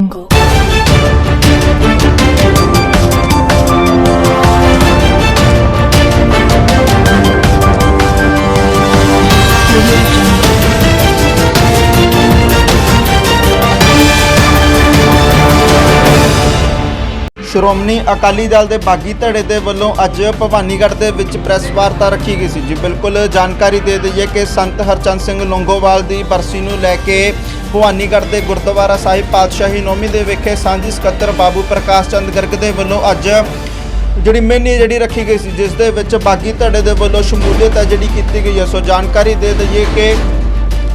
Jungle. Shiromani Akali Dal ਦੇ ਬਾਗੀ ਧੜੇ ਦੇ ਵੱਲੋਂ ਅੱਜ ਭਵਾਨੀਗੜ੍ਹ ਦੇ ਵਿੱਚ ਪ੍ਰੈਸ ਵਾਰਤਾ ਰੱਖੀ ਗਈ ਸੀ ਜੀ, ਬਿਲਕੁਲ ਜਾਣਕਾਰੀ ਦੇ ਦਈਏ ਕਿ ਸੰਤ ਹਰਚੰਦ ਸਿੰਘ ਲੌਂਗੋਵਾਲ ਦੀ ਬਰਸੀ ਨੂੰ ਲੈ ਕੇ ਭਵਾਨੀਗੜ੍ਹ ਦੇ ਗੁਰਦੁਆਰਾ ਸਾਹਿਬ ਪਾਤਸ਼ਾਹੀ ਨੌਮੀ ਦੇ ਵਿਖੇ ਸਾਂਝੀ ਸਕੱਤਰ ਬਾਬੂ ਪ੍ਰਕਾਸ਼ ਚੰਦ ਗਰਗ ਦੇ ਵੱਲੋਂ ਅੱਜ ਜਿਹੜੀ ਮੇਨੀ ਜਿਹੜੀ ਰੱਖੀ ਗਈ ਸੀ, ਜਿਸ ਦੇ ਵਿੱਚ ਬਾਗੀ ਧੜੇ ਦੇ ਵੱਲੋਂ ਸ਼ਮੂਲੀਅਤ ਹੈ ਜਿਹੜੀ ਕੀਤੀ ਗਈ ਹੈ। ਸੋ ਜਾਣਕਾਰੀ ਦੇ ਦਈਏ ਕਿ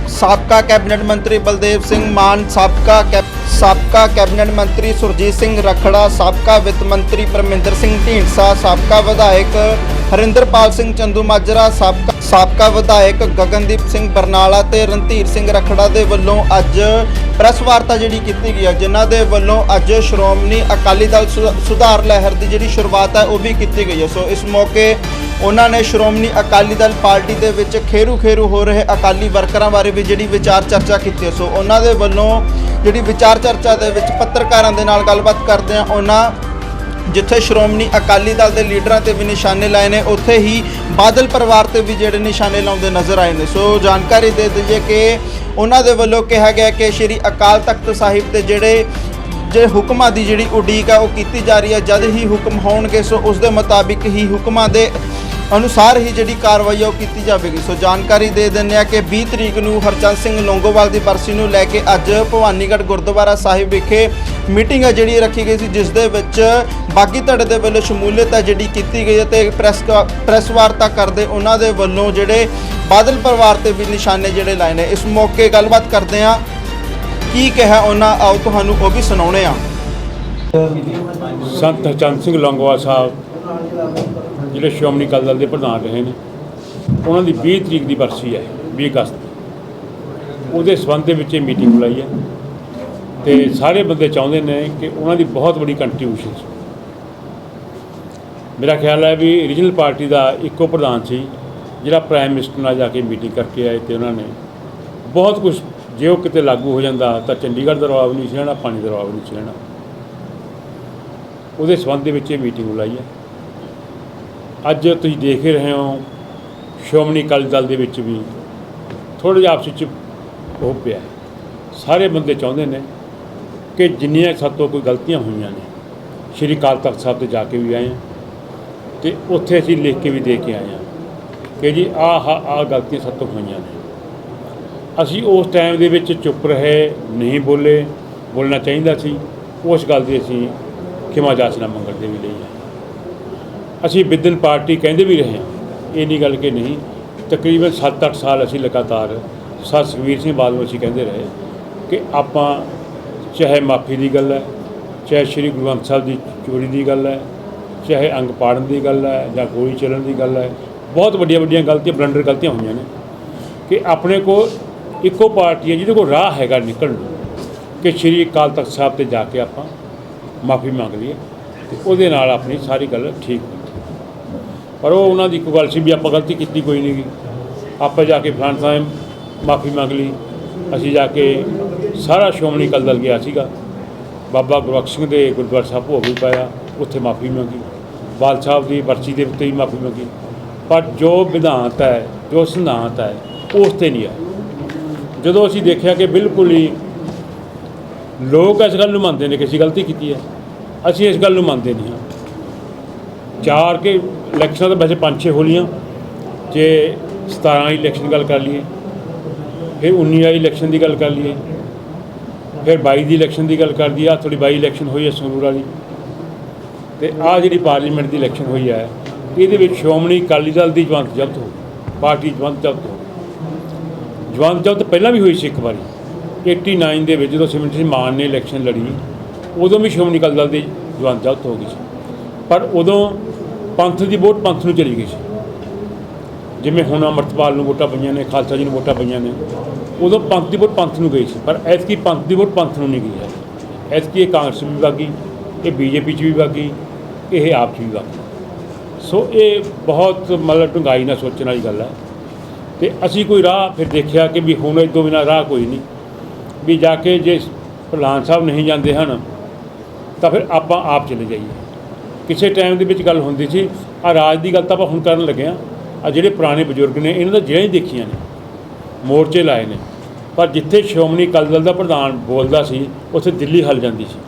ਸਾਬਕਾ ਕੈਬਨਿਟ ਮੰਤਰੀ ਬਲਦੇਵ ਸਿੰਘ ਮਾਨ, ਸਾਬਕਾ ਕੈਬ ਸਾਬਕਾ ਕੈਬਨਿਟ ਮੰਤਰੀ ਸੁਰਜੀਤ ਸਿੰਘ ਰਖੜਾ, ਸਾਬਕਾ ਵਿੱਤ ਮੰਤਰੀ ਪਰਮਿੰਦਰ ਸਿੰਘ ਢੀਂਡਸਾ, ਸਾਬਕਾ ਵਿਧਾਇਕ ਹਰਿੰਦਰਪਾਲ ਸਿੰਘ ਚੰਦੂਮਾਜਰਾ, ਸਾਬਕਾ ਸਾਬਕਾ ਵਿਧਾਇਕ ਗਗਨਦੀਪ ਸਿੰਘ ਬਰਨਾਲਾ ਤੇ ਰਣਧੀਰ ਸਿੰਘ ਰਖੜਾ ਦੇ ਵੱਲੋਂ ਅੱਜ ਪ੍ਰੈਸ ਵਾਰਤਾ ਜਿਹੜੀ ਕੀਤੀ ਗਈ ਹੈ ਜਿਨ੍ਹਾਂ ਦੇ ਵੱਲੋਂ ਅੱਜ ਸ਼੍ਰੋਮਣੀ ਅਕਾਲੀ ਦਲ ਸੁ- ਸੁਧਾਰ ਲਹਿਰ ਦੀ ਜਿਹੜੀ ਸ਼ੁਰੂਆਤ ਹੈ ਉਹ ਵੀ ਕੀਤੀ ਗਈ ਹੈ ਸੋ ਇਸ ਮੌਕੇ ਉਹਨਾਂ ਨੇ ਸ਼੍ਰੋਮਣੀ ਅਕਾਲੀ ਦਲ ਪਾਰਟੀ ਦੇ ਵਿੱਚ ਖੇਰੂ ਖੇਰੂ ਹੋ ਰਹੇ ਅਕਾਲੀ ਵਰਕਰਾਂ ਬਾਰੇ ਵੀ ਜਿਹੜੀ ਵਿਚਾਰ ਚਰਚਾ ਕੀਤੀ ਹੈ। ਸੋ ਉਹਨਾਂ ਦੇ ਵੱਲੋਂ ਜਿਹੜੀ ਵਿਚਾਰ ਚਰਚਾ ਦੇ ਵਿੱਚ ਪੱਤਰਕਾਰਾਂ ਦੇ ਨਾਲ ਗੱਲਬਾਤ ਕਰਦੇ ਆ, ਉਹਨਾਂ ਜਿੱਥੇ ਸ਼੍ਰੋਮਣੀ ਅਕਾਲੀ ਦਲ ਦੇ ਲੀਡਰਾਂ ਤੇ ਵੀ ਨਿਸ਼ਾਨੇ ਲਾਏ ਨੇ, ਉੱਥੇ ਹੀ ਬਾਦਲ ਪਰਿਵਾਰ ਤੇ ਵੀ ਜਿਹੜੇ ਨਿਸ਼ਾਨੇ ਲਾਉਂਦੇ ਨਜ਼ਰ ਆਏ ਨੇ। ਸੋ ਜਾਣਕਾਰੀ ਦੇ ਦਈਏ ਕਿ ਉਹਨਾਂ ਦੇ ਵੱਲੋਂ ਕਿਹਾ ਗਿਆ ਕਿ ਸ਼੍ਰੀ ਅਕਾਲ ਤਖਤ ਸਾਹਿਬ ਦੇ ਜਿਹੜੇ ਜੇ ਹੁਕਮਾਂ ਦੀ ਜਿਹੜੀ ਉਡੀਕ ਆ, ਉਹ ਕੀਤੀ ਜਾ ਰਹੀ ਹੈ ਜਦ ਹੀ ਹੁਕਮ ਹੋਣਗੇ, ਸੋ ਉਸ ਦੇ ਮੁਤਾਬਿਕ ਹੀ ਹੁਕਮਾਂ ਦੇ ਅਨੁਸਾਰ ਹੀ ਜਿਹੜੀ ਕਾਰਵਾਈ ਆ ਉਹ ਕੀਤੀ ਜਾਵੇਗੀ। ਸੋ ਜਾਣਕਾਰੀ ਦੇ ਦਿੰਦੇ ਆ ਕਿ 20 ਤਰੀਕ ਨੂੰ ਹਰਚੰਦ ਸਿੰਘ ਲੌਂਗੋਵਾਲ ਦੀ ਬਰਸੀ ਨੂੰ ਲੈ ਕੇ ਅੱਜ ਭਵਾਨੀਗੜ੍ਹ ਗੁਰਦੁਆਰਾ ਸਾਹਿਬ ਵਿਖੇ ਮੀਟਿੰਗ ਹੈ ਜਿਹੜੀ ਰੱਖੀ ਗਈ ਸੀ, ਜਿਸ ਦੇ ਵਿੱਚ ਬਾਗੀ ਧੜੇ ਦੇ ਵੱਲੋਂ ਸ਼ਮੂਲੀਅਤ ਹੈ ਜਿਹੜੀ ਕੀਤੀ ਗਈ ਹੈ ਤੇ ਪ੍ਰੈਸ ਕਾ- ਪ੍ਰੈਸ ਵਾਰਤਾ ਕਰਦੇ ਉਹਨਾਂ ਦੇ ਵੱਲੋਂ ਜਿਹੜੇ ਬਾਦਲ ਪਰਿਵਾਰ ਤੇ ਵੀ ਨਿਸ਼ਾਨੇ ਜਿਹੜੇ ਲਾਏ ਨੇ। ਇਸ ਮੌਕੇ ਗੱਲਬਾਤ ਕਰਦੇ ਆ। ਕੀ ਕਿਹਾ ਉਹਨਾਂ, ਆਓ ਤੁਹਾਨੂੰ ਉਹ ਵੀ ਸੁਣਾਉਣੇ ਆ। ਸੰਤ ਹਰਚੰਦ ਸਿੰਘ ਲੌਂਗੋਵਾਲ ਸਾਹਿਬ ਜਿਹੜੇ ਸ਼੍ਰੋਮਣੀ ਅਕਾਲੀ ਦਲ ਦੇ ਪ੍ਰਧਾਨ ਰਹੇ ਨੇ, ਉਹਨਾਂ ਦੀ 20 ਤਰੀਕ ਦੀ ਬਰਸੀ ਹੈ 20 ਅਗਸਤ ਉਹਦੇ ਸਬੰਧ ਦੇ ਵਿੱਚ ਇਹ ਮੀਟਿੰਗ ਬੁਲਾਈ ਹੈ ਤੇ ਸਾਰੇ ਬੰਦੇ ਚਾਹੁੰਦੇ ਨੇ ਕਿ ਉਹਨਾਂ ਦੀ ਬਹੁਤ ਵੱਡੀ ਕੰਟਰੀਬਿਊਸ਼ਨ ਸੀ। ਮੇਰਾ ਖਿਆਲ ਹੈ ਵੀ ਰੀਜਨਲ ਪਾਰਟੀ ਦਾ ਇੱਕੋ ਪ੍ਰਧਾਨ ਸੀ, ਜਿਹੜਾ ਪ੍ਰਾਈਮ ਮਿਨਿਸਟਰ ਨਾਲ ਜਾ ਕੇ ਮੀਟਿੰਗ ਕਰਕੇ ਆਏ ਤੇ ਉਹਨਾਂ ਨੇ ਬਹੁਤ ਕੁਝ ਜੇ ਉਹ ਕਿਤੇ ਲਾਗੂ ਹੋ ਜਾਂਦਾ ਤਾਂ ਚੰਡੀਗੜ੍ਹ ਦਾ ਰਵਾਬ ਨਹੀਂ ਸੀ ਰਹਿਣਾ ਪਾਣੀ ਦਾ ਰਵਾਬ ਨਹੀਂ ਸੀ ਰਹਿਣਾ ਉਹਦੇ ਸੰਬੰਧ ਦੇ ਵਿੱਚ ਇਹ ਮੀਟਿੰਗ ਬੁਲਾਈ ਹੈ। ਅੱਜ ਤੁਸੀਂ ਦੇਖ ਹੀ ਰਹੇ ਹੋ, ਸ਼੍ਰੋਮਣੀ ਅਕਾਲੀ ਦਲ ਦੇ ਵਿੱਚ ਵੀ ਥੋੜ੍ਹਾ ਜਿਹਾ ਆਪਸ ਵਿੱਚ ਉਹ ਪਿਆ ਸਾਰੇ ਬੰਦੇ ਚਾਹੁੰਦੇ ਨੇ ਕਿ ਜਿੰਨੀਆਂ ਸਾਤੋਂ ਕੋਈ ਗਲਤੀਆਂ ਹੋਈਆਂ ਨੇ, ਸ਼੍ਰੀ ਅਕਾਲ ਤਖਤ ਸਾਹਿਬ ਤੇ ਜਾ ਕੇ ਵੀ ਆਏ ਹਾਂ ਤੇ ਉੱਥੇ ਅਸੀਂ ਲਿਖ ਕੇ ਵੀ ਦੇ ਕੇ ਆਏ ਹਾਂ ਕਿ ਜੀ ਆਹ ਆਹ ਗਲਤੀਆਂ ਸਾਤੋਂ ਹੋਈਆਂ ਨੇ। ਅਸੀਂ ਉਸ ਟਾਈਮ ਦੇ ਵਿੱਚ ਚੁੱਪ ਰਹੇ, ਨਹੀਂ ਬੋਲੇ, ਬੋਲਣਾ ਚਾਹੀਦਾ ਸੀ, ਉਸ ਗੱਲ ਦੀ ਅਸੀਂ ਖਿਮਾ ਜਾਚਨਾ ਮੰਗਣ ਦੇ ਵੀ ਲਈ ਅਸੀਂ ਵਿਦਨ ਪਾਰਟੀ ਕਹਿੰਦੇ ਵੀ ਰਹੇ ਹਾਂ। ਇਹ ਨਹੀਂ ਗੱਲ ਕਿ ਨਹੀਂ, ਤਕਰੀਬਨ 7-8 ਸਾਲ ਅਸੀਂ ਲਗਾਤਾਰ ਸਰ ਸੁਖਬੀਰ ਸਿੰਘ ਬਾਦਲ ਅਸੀਂ ਕਹਿੰਦੇ ਰਹੇ ਕਿ ਆਪਾਂ ਚਾਹੇ ਮਾਫੀ ਦੀ ਗੱਲ ਹੈ, ਚਾਹੇ ਸ੍ਰੀ ਗੁਰੂ ਗ੍ਰੰਥ ਸਾਹਿਬ ਦੀ ਚੋਰੀ ਦੀ ਗੱਲ ਹੈ, ਚਾਹੇ ਅੰਗ ਪਾੜਨ ਦੀ ਗੱਲ ਹੈ ਜਾਂ ਗੋਲੀ ਚੱਲਣ ਦੀ ਗੱਲ ਹੈ, ਬਹੁਤ ਵੱਡੀਆਂ ਵੱਡੀਆਂ ਗਲਤੀਆਂ, ਬਲੰਡਰ ਗਲਤੀਆਂ ਹੋਈਆਂ ਨੇ ਕਿ ਆਪਣੇ ਕੋਲ ਇੱਕੋ ਪਾਰਟੀ ਹੈ ਜਿਹਦੇ ਕੋਲ ਰਾਹ ਹੈਗਾ ਨਿਕਲਣ ਨੂੰ ਕਿ ਸ਼੍ਰੀ ਅਕਾਲ ਤਖਤ ਸਾਹਿਬ ਤੇ ਜਾ ਕੇ ਆਪਾਂ ਮਾਫੀ ਮੰਗ ਲਈਏ ਤੇ ਉਹਦੇ ਨਾਲ ਆਪਣੀ ਸਾਰੀ ਗੱਲ ਠੀਕ ਪਰ ਉਹ ਉਹਨਾਂ ਦੀ ਕੋਈ ਗੱਲ ਸੀ ਵੀ ਆਪਾਂ ਗਲਤੀ ਕੀਤੀ ਕੋਈ ਨਹੀਂ ਗੀ। ਆਪਾਂ ਜਾ ਕੇ ਫਲਾਣ ਸਾਹਿਬ ਮਾਫੀ ਮੰਗ ਲਈ। ਅਸੀਂ ਜਾ ਕੇ ਸਾਰਾ ਸ਼੍ਰੋਮਣੀ ਅਕਾਲੀ ਦਲ ਗਿਆ ਸੀਗਾ। ਬਾਬਾ ਗੁਰਬਖਸ਼ ਸਿੰਘ ਦੇ ਗੁਰਦੁਆਰਾ ਸਾਹਿਬ ਭੋਗ ਵੀ ਪਾਇਆ, ਉੱਥੇ ਮਾਫੀ ਮੰਗੀ। ਬਾਲ ਸਾਹਿਬ ਦੀ ਵਰਚੀ ਦੇ ਉੱਤੇ ਵੀ ਮਾਫੀ ਮੰਗੀ। ਪਰ ਜੋ ਵਿਧਾਨਤ ਹੈ, ਜੋ ਸਿਧਾਂਤ ਹੈ, ਉਸ ਤੇ ਨਹੀਂ ਆਇਆ। ਜਦੋਂ ਅਸੀਂ ਦੇਖਿਆ ਕਿ ਬਿਲਕੁਲ ਹੀ ਲੋਕ ਇਸ ਗੱਲ ਨੂੰ ਮੰਨਦੇ ਨੇ ਕਿ ਅਸੀਂ ਗਲਤੀ ਕੀਤੀ ਹੈ। ਅਸੀਂ ਇਸ ਗੱਲ ਨੂੰ ਮੰਨਦੇ ਨਹੀਂ ਹਾਂ। ਚਾਰ ਕੇ ਇਲੈਕਸ਼ਨਾਂ ਤਾਂ ਵੈਸੇ ਪੰਜ ਛੇ ਹੋ ਹੋਲੀਆਂ, ਜੇ 17 ਵਾਲੀ ਇਲੈਕਸ਼ਨ ਦੀ ਗੱਲ ਕਰ ਲਈਏ, ਫਿਰ 19 ਵਾਲੀ ਇਲੈਕਸ਼ਨ ਦੀ ਗੱਲ ਕਰ ਲਈਏ, ਫਿਰ 22 ਦੀ ਇਲੈਕਸ਼ਨ ਦੀ ਗੱਲ ਕਰ ਦਈਏ ਆ ਥੋੜੀ 22 ਇਲੈਕਸ਼ਨ ਹੋਈ ਹੈ ਸੰਗਰੂਰ ਵਾਲੀ, ਤੇ ਆ ਜਿਹੜੀ ਪਾਰਲੀਮੈਂਟ ਦੀ ਇਲੈਕਸ਼ਨ ਹੋਈ ਹੈ, ਇਹਦੇ ਵਿੱਚ ਸ਼੍ਰੋਮਣੀ ਅਕਾਲੀ ਦਲ ਦੀ ਜਵੰਤ ਜ਼ਬਤ ਹੋ ਪਾਰਟੀ ਜਵੰਤ ਜ਼ਬਤ ਹੋ ਜਵੰਤ ਜ਼ਬਤ ਪਹਿਲਾਂ ਵੀ ਹੋਈ ਸੀ ਇੱਕ ਵਾਰੀ 89 ਦੇ ਵਿੱਚ ਜਦੋਂ ਸਿਮਰਨ ਸਿੰਘ ਮਾਨ ਨੇ ਇਲੈਕਸ਼ਨ ਲੜੀ, ਉਦੋਂ ਵੀ ਸ਼੍ਰੋਮਣੀ ਅਕਾਲੀ ਦਲ ਦੀ ਜਵੰਤ ਜ਼ਬਤ ਹੋ ਗਈ ਸੀ। ਪਰ ਉਦੋਂ ਪੰਥ ਦੀ ਵੋਟ ਪੰਥ ਨੂੰ ਚਲੀ ਗਈ ਸੀ। ਜਿਵੇਂ ਹੁਣ ਅਮਰਤਪਾਲ ਨੂੰ ਵੋਟਾਂ ਪਈਆਂ ਨੇ, ਖਾਲਸਾ ਜੀ ਨੂੰ ਵੋਟਾਂ ਪਈਆਂ ਨੇ, ਉਦੋਂ ਪੰਥ ਦੀ ਵੋਟ ਪੰਥ ਨੂੰ ਗਈ ਸੀ, ਪਰ ਐਤਕੀ ਪੰਥ ਦੀ ਵੋਟ ਪੰਥ ਨੂੰ ਨਹੀਂ ਗਈ ਹੈ। ਐਤਕੀ ਇਹ ਕਾਂਗਰਸ ਵੀ ਵਾਗੀ, ਇਹ ਬੀਜੇਪੀ 'ਚ ਵੀ ਵਾਗੀ, ਇਹ ਆਪ 'ਚ ਵੀ ਵਾਗੀ। ਸੋ ਇਹ ਬਹੁਤ ਮਤਲਬ ਢੰਗਾਈ ਨਾਲ ਸੋਚਣ ਵਾਲੀ ਗੱਲ ਹੈ। ਤੇ ਅਸੀਂ ਕੋਈ ਰਾਹ ਫਿਰ ਦੇਖਿਆ ਕਿ ਵੀ ਹੁਣ ਇਹ ਤੋਂ ਬਿਨਾਂ ਰਾਹ ਕੋਈ ਨਹੀਂ। ਵੀ ਜਾ ਕੇ ਜੇ ਪ੍ਰਧਾਨ ਸਾਹਿਬ ਨਹੀਂ ਜਾਂਦੇ ਹਨ, ਤਾਂ ਫਿਰ ਆਪਾਂ ਆਪ ਚਲੇ ਜਾਈਏ। ਕਿਸੇ ਟਾਈਮ ਦੇ ਵਿੱਚ ਗੱਲ ਹੁੰਦੀ ਸੀ ਆ ਰਾਜ ਦੀ ਗੱਲ ਤਾਂ ਆਪਾਂ ਹੁਣ ਕਰਨ ਲੱਗੇ ਆ ਆ ਜਿਹੜੇ ਪੁਰਾਣੇ ਬਜ਼ੁਰਗ ਨੇ, ਇਹਨਾਂ ਦਾ ਜਿਹੜੀਆਂ ਹੀ ਦੇਖੀਆਂ ਨੇ, ਮੋਰਚੇ ਲਾਏ ਨੇ। ਪਰ ਜਿੱਥੇ ਸ਼੍ਰੋਮਣੀ ਅਕਾਲੀ ਦਲ ਦਾ ਪ੍ਰਧਾਨ ਬੋਲਦਾ ਸੀ, ਉੱਥੇ ਦਿੱਲੀ ਹਲ ਜਾਂਦੀ ਸੀ।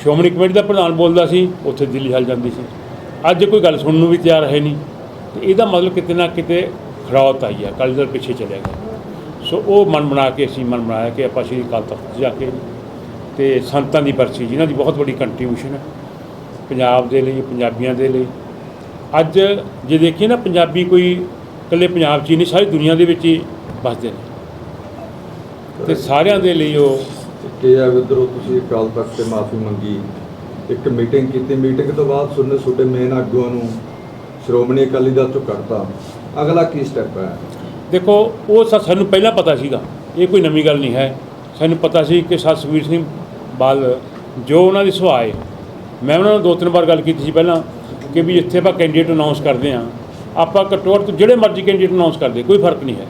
ਸ਼੍ਰੋਮਣੀ ਕਮੇਟੀ ਦਾ ਪ੍ਰਧਾਨ ਬੋਲਦਾ ਸੀ, ਉੱਥੇ ਦਿੱਲੀ ਹਲ ਜਾਂਦੀ ਸੀ। ਅੱਜ ਕੋਈ ਗੱਲ ਸੁਣਨ ਨੂੰ ਵੀ ਤਿਆਰ ਹੈ ਨਹੀਂ। ਤੇ ਇਹਦਾ ਮਤਲਬ ਕਿਤੇ ਨਾ ਕਿਤੇ ਖਰਾਉਤ ਆਈ ਹੈ ਅਕਾਲੀ ਦਲ ਪਿੱਛੇ ਚਲਿਆ ਗਿਆ। ਸੋ ਉਹ ਮਨ ਬਣਾ ਕੇ ਅਸੀਂ ਮਨ ਬਣਾਇਆ ਕਿ ਆਪਾਂ ਸ਼੍ਰੀ ਅਕਾਲ ਤਖਤ ਜਾ ਕੇ ਤੇ ਸੰਤਾਂ ਦੀ ਬਰਸੀ, ਜਿਨ੍ਹਾਂ ਦੀ ਬਹੁਤ ਵੱਡੀ ਕੰਟਰੀਬਿਊਸ਼ਨ ਹੈ। ਪੰਜਾਬ ਦੇ ਲਈ ਪੰਜਾਬੀਆਂ ਦੇ ਲਈ। ਅੱਜ ਜੇ ਦੇਖੀਏ ਨਾ ਪੰਜਾਬੀ ਕੋਈ ਇਕੱਲੇ ਪੰਜਾਬ 'ਚ ਹੀ ਨਹੀਂ ਸਾਰੀ ਦੁਨੀਆ ਦੇ ਵਿੱਚ ਹੀ ਵੱਸਦੇ ਨੇ। ਤੇ ਸਾਰਿਆਂ ਦੇ ਲਈ ਉਹ ਕਿ ਆ ਵਿਦਰੋ ਤੁਸੀਂ ਅਕਾਲ ਤਖਤ ਤੇ ਮਾਫੀ ਮੰਗੀ। ਇੱਕ ਮੀਟਿੰਗ ਕੀਤੀ। ਮੀਟਿੰਗ ਤੋਂ ਬਾਅਦ ਸੁਣਨੇ ਛੋਟੇ ਮੇਨ ਆਗੂਆਂ ਨੂੰ ਸ਼੍ਰੋਮਣੀ ਅਕਾਲੀ ਦਲ ਤੋਂ ਕੱਢਤਾ। ਅਗਲਾ ਕੀ ਸਟੈਪ ਹੈ? ਦੇਖੋ ਉਹ ਸਾਨੂੰ ਪਹਿਲਾਂ ਪਤਾ ਸੀਗਾ। ਇਹ ਕੋਈ ਨਵੀਂ ਗੱਲ ਨਹੀਂ ਹੈ। ਸਾਨੂੰ ਪਤਾ ਸੀ ਕਿ ਸਰ ਸੁਖਬੀਰ ਸਿੰਘ ਬਾਲ ਜੋ ਉਹਨਾਂ ਦੀ ਸੁਭਾਅ ਹੈ। ਮੈਂ ਉਹਨਾਂ ਨਾਲ ਦੋ ਤਿੰਨ ਵਾਰ ਗੱਲ ਕੀਤੀ ਸੀ ਪਹਿਲਾਂ ਕਿ ਵੀ ਜਿੱਥੇ ਆਪਾਂ ਕੈਂਡੀਡੇਟ ਅਨਾਉਂਸ ਕਰਦੇ ਹਾਂ, ਆਪਾਂ ਘੱਟੋ ਘੱਟ ਤੂੰ ਜਿਹੜੇ ਮਰਜ਼ੀ ਕੈਂਡੀਡੇਟ ਅਨਾਉਂਸ ਕਰਦੇ, ਕੋਈ ਫ਼ਰਕ ਨਹੀਂ ਹੈ,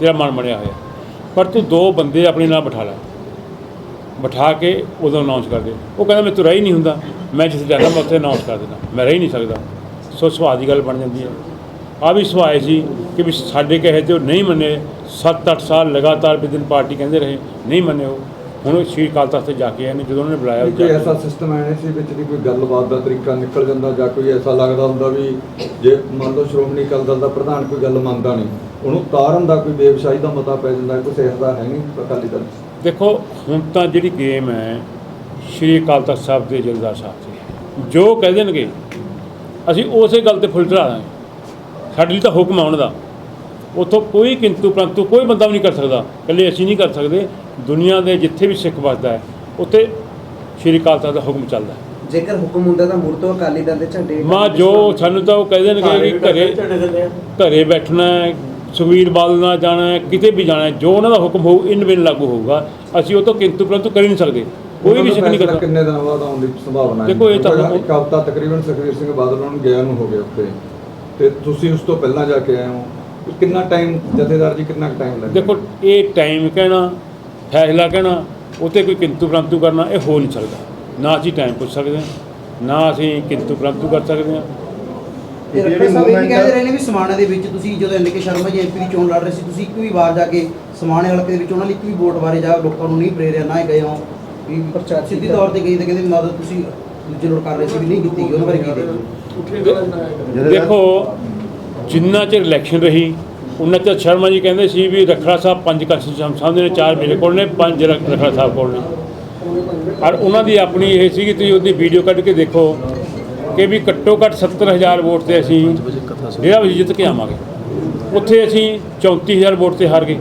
ਤੇਰਾ ਮਨ ਬਣਿਆ ਹੋਇਆ। ਪਰ ਤੂੰ ਦੋ ਬੰਦੇ ਆਪਣੇ ਨਾਲ ਬਿਠਾ ਲੈ। ਬਿਠਾ ਕੇ ਉਦੋਂ ਅਨਾਉਂਸ ਕਰਦੇ ਉਹ ਕਹਿੰਦਾ, ਮੈਂ ਤੂੰ ਰਹਿ ਹੀ ਨਹੀਂ ਹੁੰਦਾ। ਮੈਂ ਜਿੱਥੇ ਜਾਂਦਾ ਮੈਂ ਉੱਥੇ ਅਨਾਉਂਸ ਕਰ ਦਿੰਦਾ। ਮੈਂ ਰਹਿ ਹੀ ਨਹੀਂ ਸਕਦਾ। ਸੋ ਸੁਭਾਅ ਦੀ ਗੱਲ ਬਣ ਜਾਂਦੀ ਹੈ। ਆ ਵੀ ਸੁਭਾਅ ਸੀ ਕਿ ਵੀ ਸਾਡੇ ਕਹੇ ਤੇ ਉਹ ਨਹੀਂ ਮੰਨੇ। 7-8 ਸਾਲ ਲਗਾਤਾਰ ਬਿਦਨ ਪਾਰਟੀ ਕਹਿੰਦੇ ਰਹੇ, ਨਹੀਂ ਮੰਨੇ ਉਹ। ਹੁਣ ਉਹ ਸ਼੍ਰੀ ਅਕਾਲ ਤਖਤ ਤੇ ਜਾ ਕੇ ਆਏ ਨੇ ਜਦੋਂ ਉਹਨਾਂ ਨੇ ਬੁਲਾਇਆ ਕੋਈ ਜਾ ਐਸਾ ਸਿਸਟਮ ਹੈ ਨਹੀਂ ਸੀ ਵਿੱਚ ਦੀ ਕੋਈ ਗੱਲਬਾਤ ਦਾ ਤਰੀਕਾ ਨਿਕਲ ਜਾਂਦਾ ਜਾਂ ਕੋਈ ਐਸਾ ਲੱਗਦਾ ਹੁੰਦਾ ਵੀ ਜੇ ਮੰਨ ਲਓ ਸ਼੍ਰੋਮਣੀ ਅਕਾਲੀ ਦਲ ਦਾ ਪ੍ਰਧਾਨ ਕੋਈ ਗੱਲ ਮੰਨਦਾ ਨਹੀਂ ਉਹਨੂੰ ਤਾਰਨ ਦਾ ਕੋਈ ਬੇਵਸ਼ਾਹੀ ਦਾ ਮਤਾ ਪੈ ਜਾਂਦਾ ਕੁਛ ਐਸਾ ਹੈ ਨਹੀਂ ਅਕਾਲੀ ਦਲ। ਦੇਖੋ ਹੁਣ ਤਾਂ ਜਿਹੜੀ ਗੇਮ ਹੈ ਸ਼੍ਰੀ ਅਕਾਲ ਤਖਤ ਸਾਹਿਬ ਦੇ ਜਲਦਾਰ ਸਾਹਿਬ ਦੀ। ਜੋ ਕਹਿ ਦੇਣਗੇ ਅਸੀਂ ਉਸੇ ਗੱਲ ਤੇ ਫੁੱਲ ਚੜਾ ਦਾਂਗੇ ਸਾਡੇ ਲਈ ਤਾਂ ਹੁਕਮ ਆ ਉਹਨਾਂ ਦਾ। ਉੱਥੋਂ ਕੋਈ ਕਿੰਤੂ ਪ੍ਰੰਤੂ ਕੋਈ ਬੰਦਾ ਵੀ ਨਹੀਂ ਕਰ ਸਕਦਾ। ਇਕੱਲੇ ਅਸੀਂ ਨਹੀਂ ਕਰ ਸਕਦੇ। ਦੁਨੀਆ ਦੇ ਜਿੱਥੇ ਵੀ ਸਿੱਖ ਵੱਸਦਾ ਹੈ ਉੱਥੇ ਸ਼੍ਰੀ ਅਕਾਲ ਤਖਤ ਦਾ ਹੁਕਮ ਚੱਲਦਾ ਹੈ। ਜੇਕਰ ਹੁਕਮ ਹੁੰਦਾ ਤਾਂ ਮੁੜ ਤੋਂ ਅਕਾਲੀ ਦਲ ਦੇ ਝੰਡੇ ਮਾਂ ਜੋ ਸਾਨੂੰ ਤਾਂ ਉਹ ਕਹਿ ਦੇਣਗੇ ਕਿ ਘਰੇ ਘਰੇ ਬੈਠਣਾ ਹੈ ਸੁਖਬੀਰ ਬਾਦਲ ਨਾਲ ਜਾਣਾ ਹੈ ਕਿਤੇ ਵੀ ਜਾਣਾ ਹੈ ਜੋ ਉਹਨਾਂ ਦਾ ਹੁਕਮ ਹੋਊ ਇਨ ਬਿਨ ਲਾਗੂ ਹੋਊਗਾ। ਅਸੀਂ ਉਹ ਤੋਂ ਕਿੰਤੂ ਪ੍ਰੰਤੂ ਕਰ ਹੀ ਨਹੀਂ ਸਕਦੇ। ਕੋਈ ਵੀ ਸਿੱਖ ਨਹੀਂ ਕਰਦਾ। ਕਿੰਨੇ ਦਿਨਾਂ ਬਾਅਦ ਆਉਣ ਦੀ ਸੰਭਾਵਨਾ ਹੈ? ਦੇਖੋ, ਇਹ ਤਾਂ- ਇੱਕ ਹਫ਼ਤਾ ਤਕਰੀਬਨ ਸੁਖਬੀਰ ਸਿੰਘ ਬਾਦਲ ਨੂੰ ਗਿਆ ਨੂੰ ਹੋ ਗਿਆ ਉੱਥੇ। ਤੇ ਤੁਸੀਂ ਉਸ ਤੋਂ ਪਹਿਲਾਂ ਜਾ ਕੇ ਆਏ ਹੋ? ਕਿੰਨਾ ਟਾਈਮ ਜਥੇਦਾਰ ਜੀ ਕਿੰਨਾ ਟਾਈਮ ਲੱਗਦਾ? ਦੇਖੋ ਇਹ ਟਾਈਮ ਕਹਿਣਾ ਫੈਸਲਾ ਕਹਿਣਾ ਉਤੇ ਕੋਈ ਕਿੰਤੂ ਪ੍ਰੰਤੂ ਕਰਨਾ ਇਹ ਹੋ ਨਹੀਂ ਸਕਦਾ। ਨਾ ਅਸੀਂ ਟਾਈਮ ਪੁੱਛ ਸਕਦੇ ਹਾਂ ਨਾ ਅਸੀਂ ਕਿੰਤੂ ਪ੍ਰੰਤੂ ਕਰ ਸਕਦੇ ਹਾਂ। ਤੇ ਰੱਖੜ ਸਾਹਿਬ ਇਹ ਵੀ ਕਹਿੰਦੇ ਰਹੇ ਨੇ ਵੀ ਸਮਾਣਾ ਦੇ ਵਿੱਚ ਤੁਸੀਂ ਜਦੋਂ ਐਨਕੇ ਸ਼ਰਮਾ ਜੀ ਐਮਪੀ ਦੀ ਚੋਣ ਲੜ ਰਹੇ ਸੀ ਤੁਸੀਂ ਇੱਕ ਵੀ ਵਾਰ ਜਾ ਕੇ ਸਮਾਣੇ ਹਲਕੇ ਦੇ ਵਿੱਚ ਉਹਨਾਂ ਲਈ ਇੱਕ ਵੀ ਵੋਟ ਬਾਰੇ ਜਾ ਲੋਕਾਂ ਨੂੰ ਨਹੀਂ ਪ੍ਰੇਰਿਆ ਨਾ ਹੀ ਗਏ ਹੋ। ਵੀ ਸਿੱਧੀ ਤੌਰ ਤੇ ਗਈ ਤਾਂ ਕਹਿੰਦੇ ਮਦਦ ਤੁਸੀਂ ਦੂਜੇ ਲੋਕ ਕਰ ਰਹੇ ਸੀ ਵੀ ਨਹੀਂ ਕੀਤੀ ਗਈ ਉਹਨਾਂ ਬਾਰੇ ਕੀ ਦੇਖੋ ਦੇਖੋ ਜਿੰਨਾ ਚਿਰ ਇਲੈਕਸ਼ਨ ਰਹੀ ਉਹਨਾਂ ਚਿਰ ਸ਼ਰਮਾ ਜੀ ਕਹਿੰਦੇ ਸੀ ਵੀ ਰਖੜਾ ਸਾਹਿਬ ਪੰਜ ਕੰਸਟੀਟਿਊਸ਼ਨ ਸਾਹਮਣੇ ਨੇ, ਚਾਰ ਮੇਰੇ ਕੋਲ ਨੇ, ਪੰਜ ਰਖ- ਰਖੜਾ ਸਾਹਿਬ ਕੋਲ ਨੇ। ਔਰ ਉਹਨਾਂ ਦੀ ਆਪਣੀ ਇਹ ਸੀ ਕਿ ਤੁਸੀਂ ਉਹਦੀ ਵੀਡੀਓ ਕੱਢ ਕੇ ਦੇਖੋ ਕਿ ਵੀ ਘੱਟੋ ਘੱਟ 70000 ਵੋਟ ਤੇ ਅਸੀਂ ਡੇਰਾ ਵੀ ਜਿੱਤ ਕੇ ਆਵਾਂਗੇ। ਉੱਥੇ ਅਸੀਂ 34000 ਵੋਟ ਤੇ ਹਾਰ ਗਏ।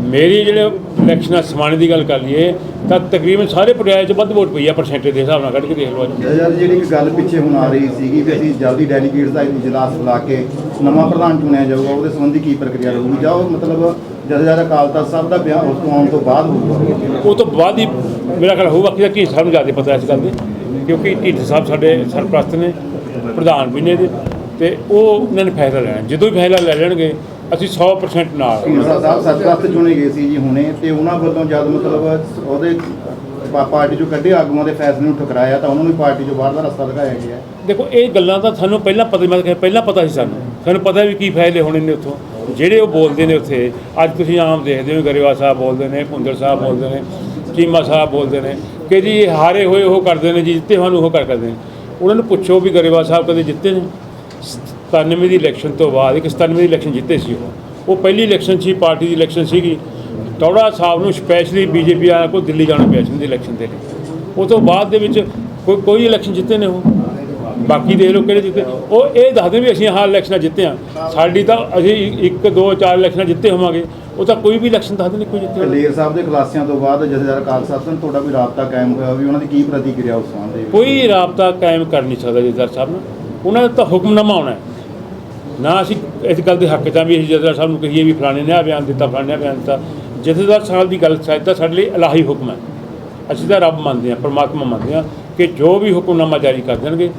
ਮੇਰੀ ਜਿਹੜੇ ਇਲੈਕਸ਼ਨਾਂ ਸਮਾਣੇ ਦੀ ਗੱਲ ਕਰ ਲਈਏ ਤਾਂ ਤਕਰੀਬਨ ਸਾਰੇ ਪਟਿਆਲੇ 'ਚ ਵੱਧ ਵੋਟ ਪਈ ਆ ਪਰਸੈਂਟੇਜ ਦੇ ਹਿਸਾਬ ਨਾਲ ਕੱਢ ਕੇ ਦੇਖ ਲਓ ਅੱਜ। ਜਦ ਜਿਹੜੀ ਇੱਕ ਗੱਲ ਪਿੱਛੇ ਹੁਣ ਆ ਰਹੀ ਸੀਗੀ ਵੀ ਅਸੀਂ ਜਲਦੀ ਡੈਲੀਗੇਟਸ ਦਾ ਇਜਲਾਸ ਬੁਲਾ ਕੇ ਨਵਾਂ ਪ੍ਰਧਾਨ ਚੁਣਿਆ ਜਾਊਗਾ ਉਹਦੇ ਸੰਬੰਧੀ ਕੀ ਪ੍ਰਕਿਰਿਆ ਰਹੂਗੀ? ਜਾਂ ਉਹ ਮਤਲਬ ਜਥੇਦਾਰ ਅਕਾਲ ਤਖਤ ਸਾਹਿਬ ਦਾ ਬਿਆਨ ਉਸ ਤੋਂ ਆਉਣ ਤੋਂ ਬਾਅਦ ਹੋਊਗਾ? ਉਹ ਤੋਂ ਬਾਅਦ ਹੀ ਮੇਰਾ ਖਿਆਲ ਹੋਊਗਾ ਕਿ ਕੀ ਸਾਨੂੰ ਜ਼ਿਆਦਾ ਪਤਾ ਇਸ ਗੱਲ ਦੇ ਕਿਉਂਕਿ ਢੀਠ ਸਾਹਿਬ ਸਾਡੇ ਸਰਪ੍ਰਸਤ ਨੇ ਪ੍ਰਧਾਨ ਵੀ ਨੇ ਤੇ ਉਹ ਉਹਨਾਂ ਨੇ ਫੈਸਲਾ ਲੈਣਾ। ਜਦੋਂ ਵੀ ਫੈਸਲਾ ਲੈ ਲੈਣਗੇ ਅਸੀਂ 100% ਨਾਲ ਹਾਂ। ਢੀਂਡਸਾ ਸਾਹਿਬ ਸਰਪ੍ਰਸਤ ਚੁਣੇ ਗਏ ਸੀ ਜੀ ਹੁਣੇ ਤੇ ਉਹਨਾਂ ਵੱਲੋਂ ਜਦ ਮਤਲਬ ਉਹਦੇ ਪਾ- ਪਾਰਟੀ ਚੋਂ ਕੱਢੇ ਆਗੂਆਂ ਦੇ ਫੈਸਲੇ ਨੂੰ ਠੁਕਰਾਇਆ ਤਾਂ ਉਹਨਾਂ ਨੂੰ ਪਾਰਟੀ ਚੋਂ ਬਾਹਰ ਦਾ ਰਸਤਾ ਦਿਖਾਇਆ ਗਿਆ। ਦੇਖੋ ਇਹ ਗੱਲਾਂ ਤਾਂ ਸਾਨੂੰ ਪਹਿਲਾਂ ਪਤਾ ਮੈਂ ਕਿਹਾ ਪਹਿਲਾਂ ਪਤਾ ਸੀ ਸਾਨੂੰ। ਸਾਨੂੰ ਪਤਾ ਵੀ ਕੀ ਫਾਇਦੇ ਹੋਣੇ ਨੇ ਉੱਥੋਂ। ਜਿਹੜੇ ਉਹ ਬੋਲਦੇ ਨੇ ਉੱਥੇ ਅੱਜ ਤੁਸੀਂ ਆਮ ਦੇਖਦੇ ਹੋ ਗਰੇਵਾਲ ਸਾਹਿਬ ਬੋਲਦੇ ਨੇ ਭੁੰਦਰ ਸਾਹਿਬ ਬੋਲਦੇ ਨੇ ਚੀਮਾ ਸਾਹਿਬ ਬੋਲਦੇ ਨੇ ਕਿ ਜੀ ਇਹ ਹਾਰੇ ਹੋਏ ਉਹ ਕਰਦੇ ਨੇ ਜੀ ਜਿੱਤੇ ਹੋਏ ਨੂੰ ਉਹ ਕਰ ਕਰਦੇ ਨੇ। ਉਹਨਾਂ ਨੂੰ ਪੁੱਛੋ ਵੀ ਗਰੇਵਾਲ ਸਾਹਿਬ ਕਦੇ ਜਿੱਤੇ ਨੇ? 97 ਦੀ ਇਲੈਕਸ਼ਨ ਤੋਂ ਬਾਅਦ ਇੱਕ 97 ਦੀ ਇਲੈਕਸ਼ਨ ਜਿੱਤੇ ਸੀ ਉਹ। ਉਹ ਪਹਿਲੀ ਇਲੈਕਸ਼ਨ ਸੀ ਪਾਰਟੀ ਦੀ ਇਲੈਕਸ਼ਨ ਸੀਗੀ। ਟੌੜਾ ਸਾਹਿਬ ਨੂੰ ਸਪੈਸ਼ਲੀ ਬੀਜੇਪੀ ਵਾਲਿਆਂ ਕੋਲ ਦਿੱਲੀ ਜਾਣਾ ਪਿਆ ਸੀ ਉਹਦੀ ਇਲੈਕਸ਼ਨ ਦੇ ਲਈ। ਉਹ ਤੋਂ ਬਾਅਦ ਦੇ ਵਿੱਚ ਕੋਈ ਕੋਈ ਇਲੈਕਸ਼ਨ ਜਿੱਤੇ ਨੇ ਉਹ। ਬਾਕੀ ਦੇਖ ਲਓ ਕਿਹੜੇ ਜਿੱਤੇ। ਉਹ ਇਹ ਦੱਸਦੇ ਵੀ ਅਸੀਂ ਹਾਂ ਇਲੈਕਸ਼ਨਾਂ ਜਿੱਤੇ ਆ ਸਾਡੀ ਤਾਂ ਅਸੀਂ ਇੱਕ ਦੋ ਚਾਰ ਇਲੈਕਸ਼ਨਾਂ ਜਿੱਤੇ ਹੋਵਾਂਗੇ। ਉਹ ਤਾਂ ਕੋਈ ਵੀ ਇਲੈਕਸ਼ਨ ਦੱਸਦੇ ਨਹੀਂ ਕੋਈ ਜਿੱਤੇ ਹੋਣਾ। ਕਲੇਰ ਸਾਹਿਬ ਦੇ ਖੁਲਾਸਿਆਂ ਤੋਂ ਬਾਅਦ ਜਥੇਦਾਰ ਅਕਾਲ ਤਖਤ ਨਾਲ ਤੁਹਾਡਾ ਕੋਈ ਰਾਬਤਾ ਕਾਇਮ ਹੋਇਆ ਵੀ ਉਹਨਾਂ ਦੀ ਕੀ ਪ੍ਰਤੀਕਿਰਿਆ ਉਸ ਸੰਬੰਧ ਦੇ ਕੋਈ ਰਾਬਤਾ ਕਾਇਮ ਕਰ ਨਹੀਂ ਸਕਦਾ ਜਥੇਦਾਰ ਸਾਹਿਬ ਨਾਲ ਉਹਨਾਂ ਦਾ ਤਾਂ ਹੁਕਮਨਾਮਾ ਆਉਣਾ ਹੈ। ਨਾ ਅਸੀਂ ਇਸ ਗੱਲ ਦੇ ਹੱਕ 'ਚ ਵੀ ਅਸੀਂ ਜਥੇਦਾਰ ਸਾਹਿਬ ਨੂੰ ਕਹੀਏ ਵੀ ਫਲਾਣੇ ਨੇ ਆ ਬਿਆਨ ਦਿੱਤਾ ਫਲਾਣੇ ਨੇ ਬਿਆਨ ਦਿੱਤਾ। ਜਥੇਦਾਰ ਸਾਹਿਬ ਦੀ ਗੱਲ ਸ਼ਾਇਦ ਤਾਂ ਸਾਡੇ ਲਈ ਇਲਾਹੀ ਹੁਕਮ ਹੈ। ਅਸੀਂ ਤਾਂ ਰੱਬ ਮੰਨਦੇ ਹਾਂ ਪਰਮਾਤਮਾ ਮੰਨਦੇ ਹਾਂ ਕਿ ਜੋ ਵੀ ਹੁਕਮਨਾਮਾ ਜਾਰੀ ਕਰ ਦੇਣਗੇ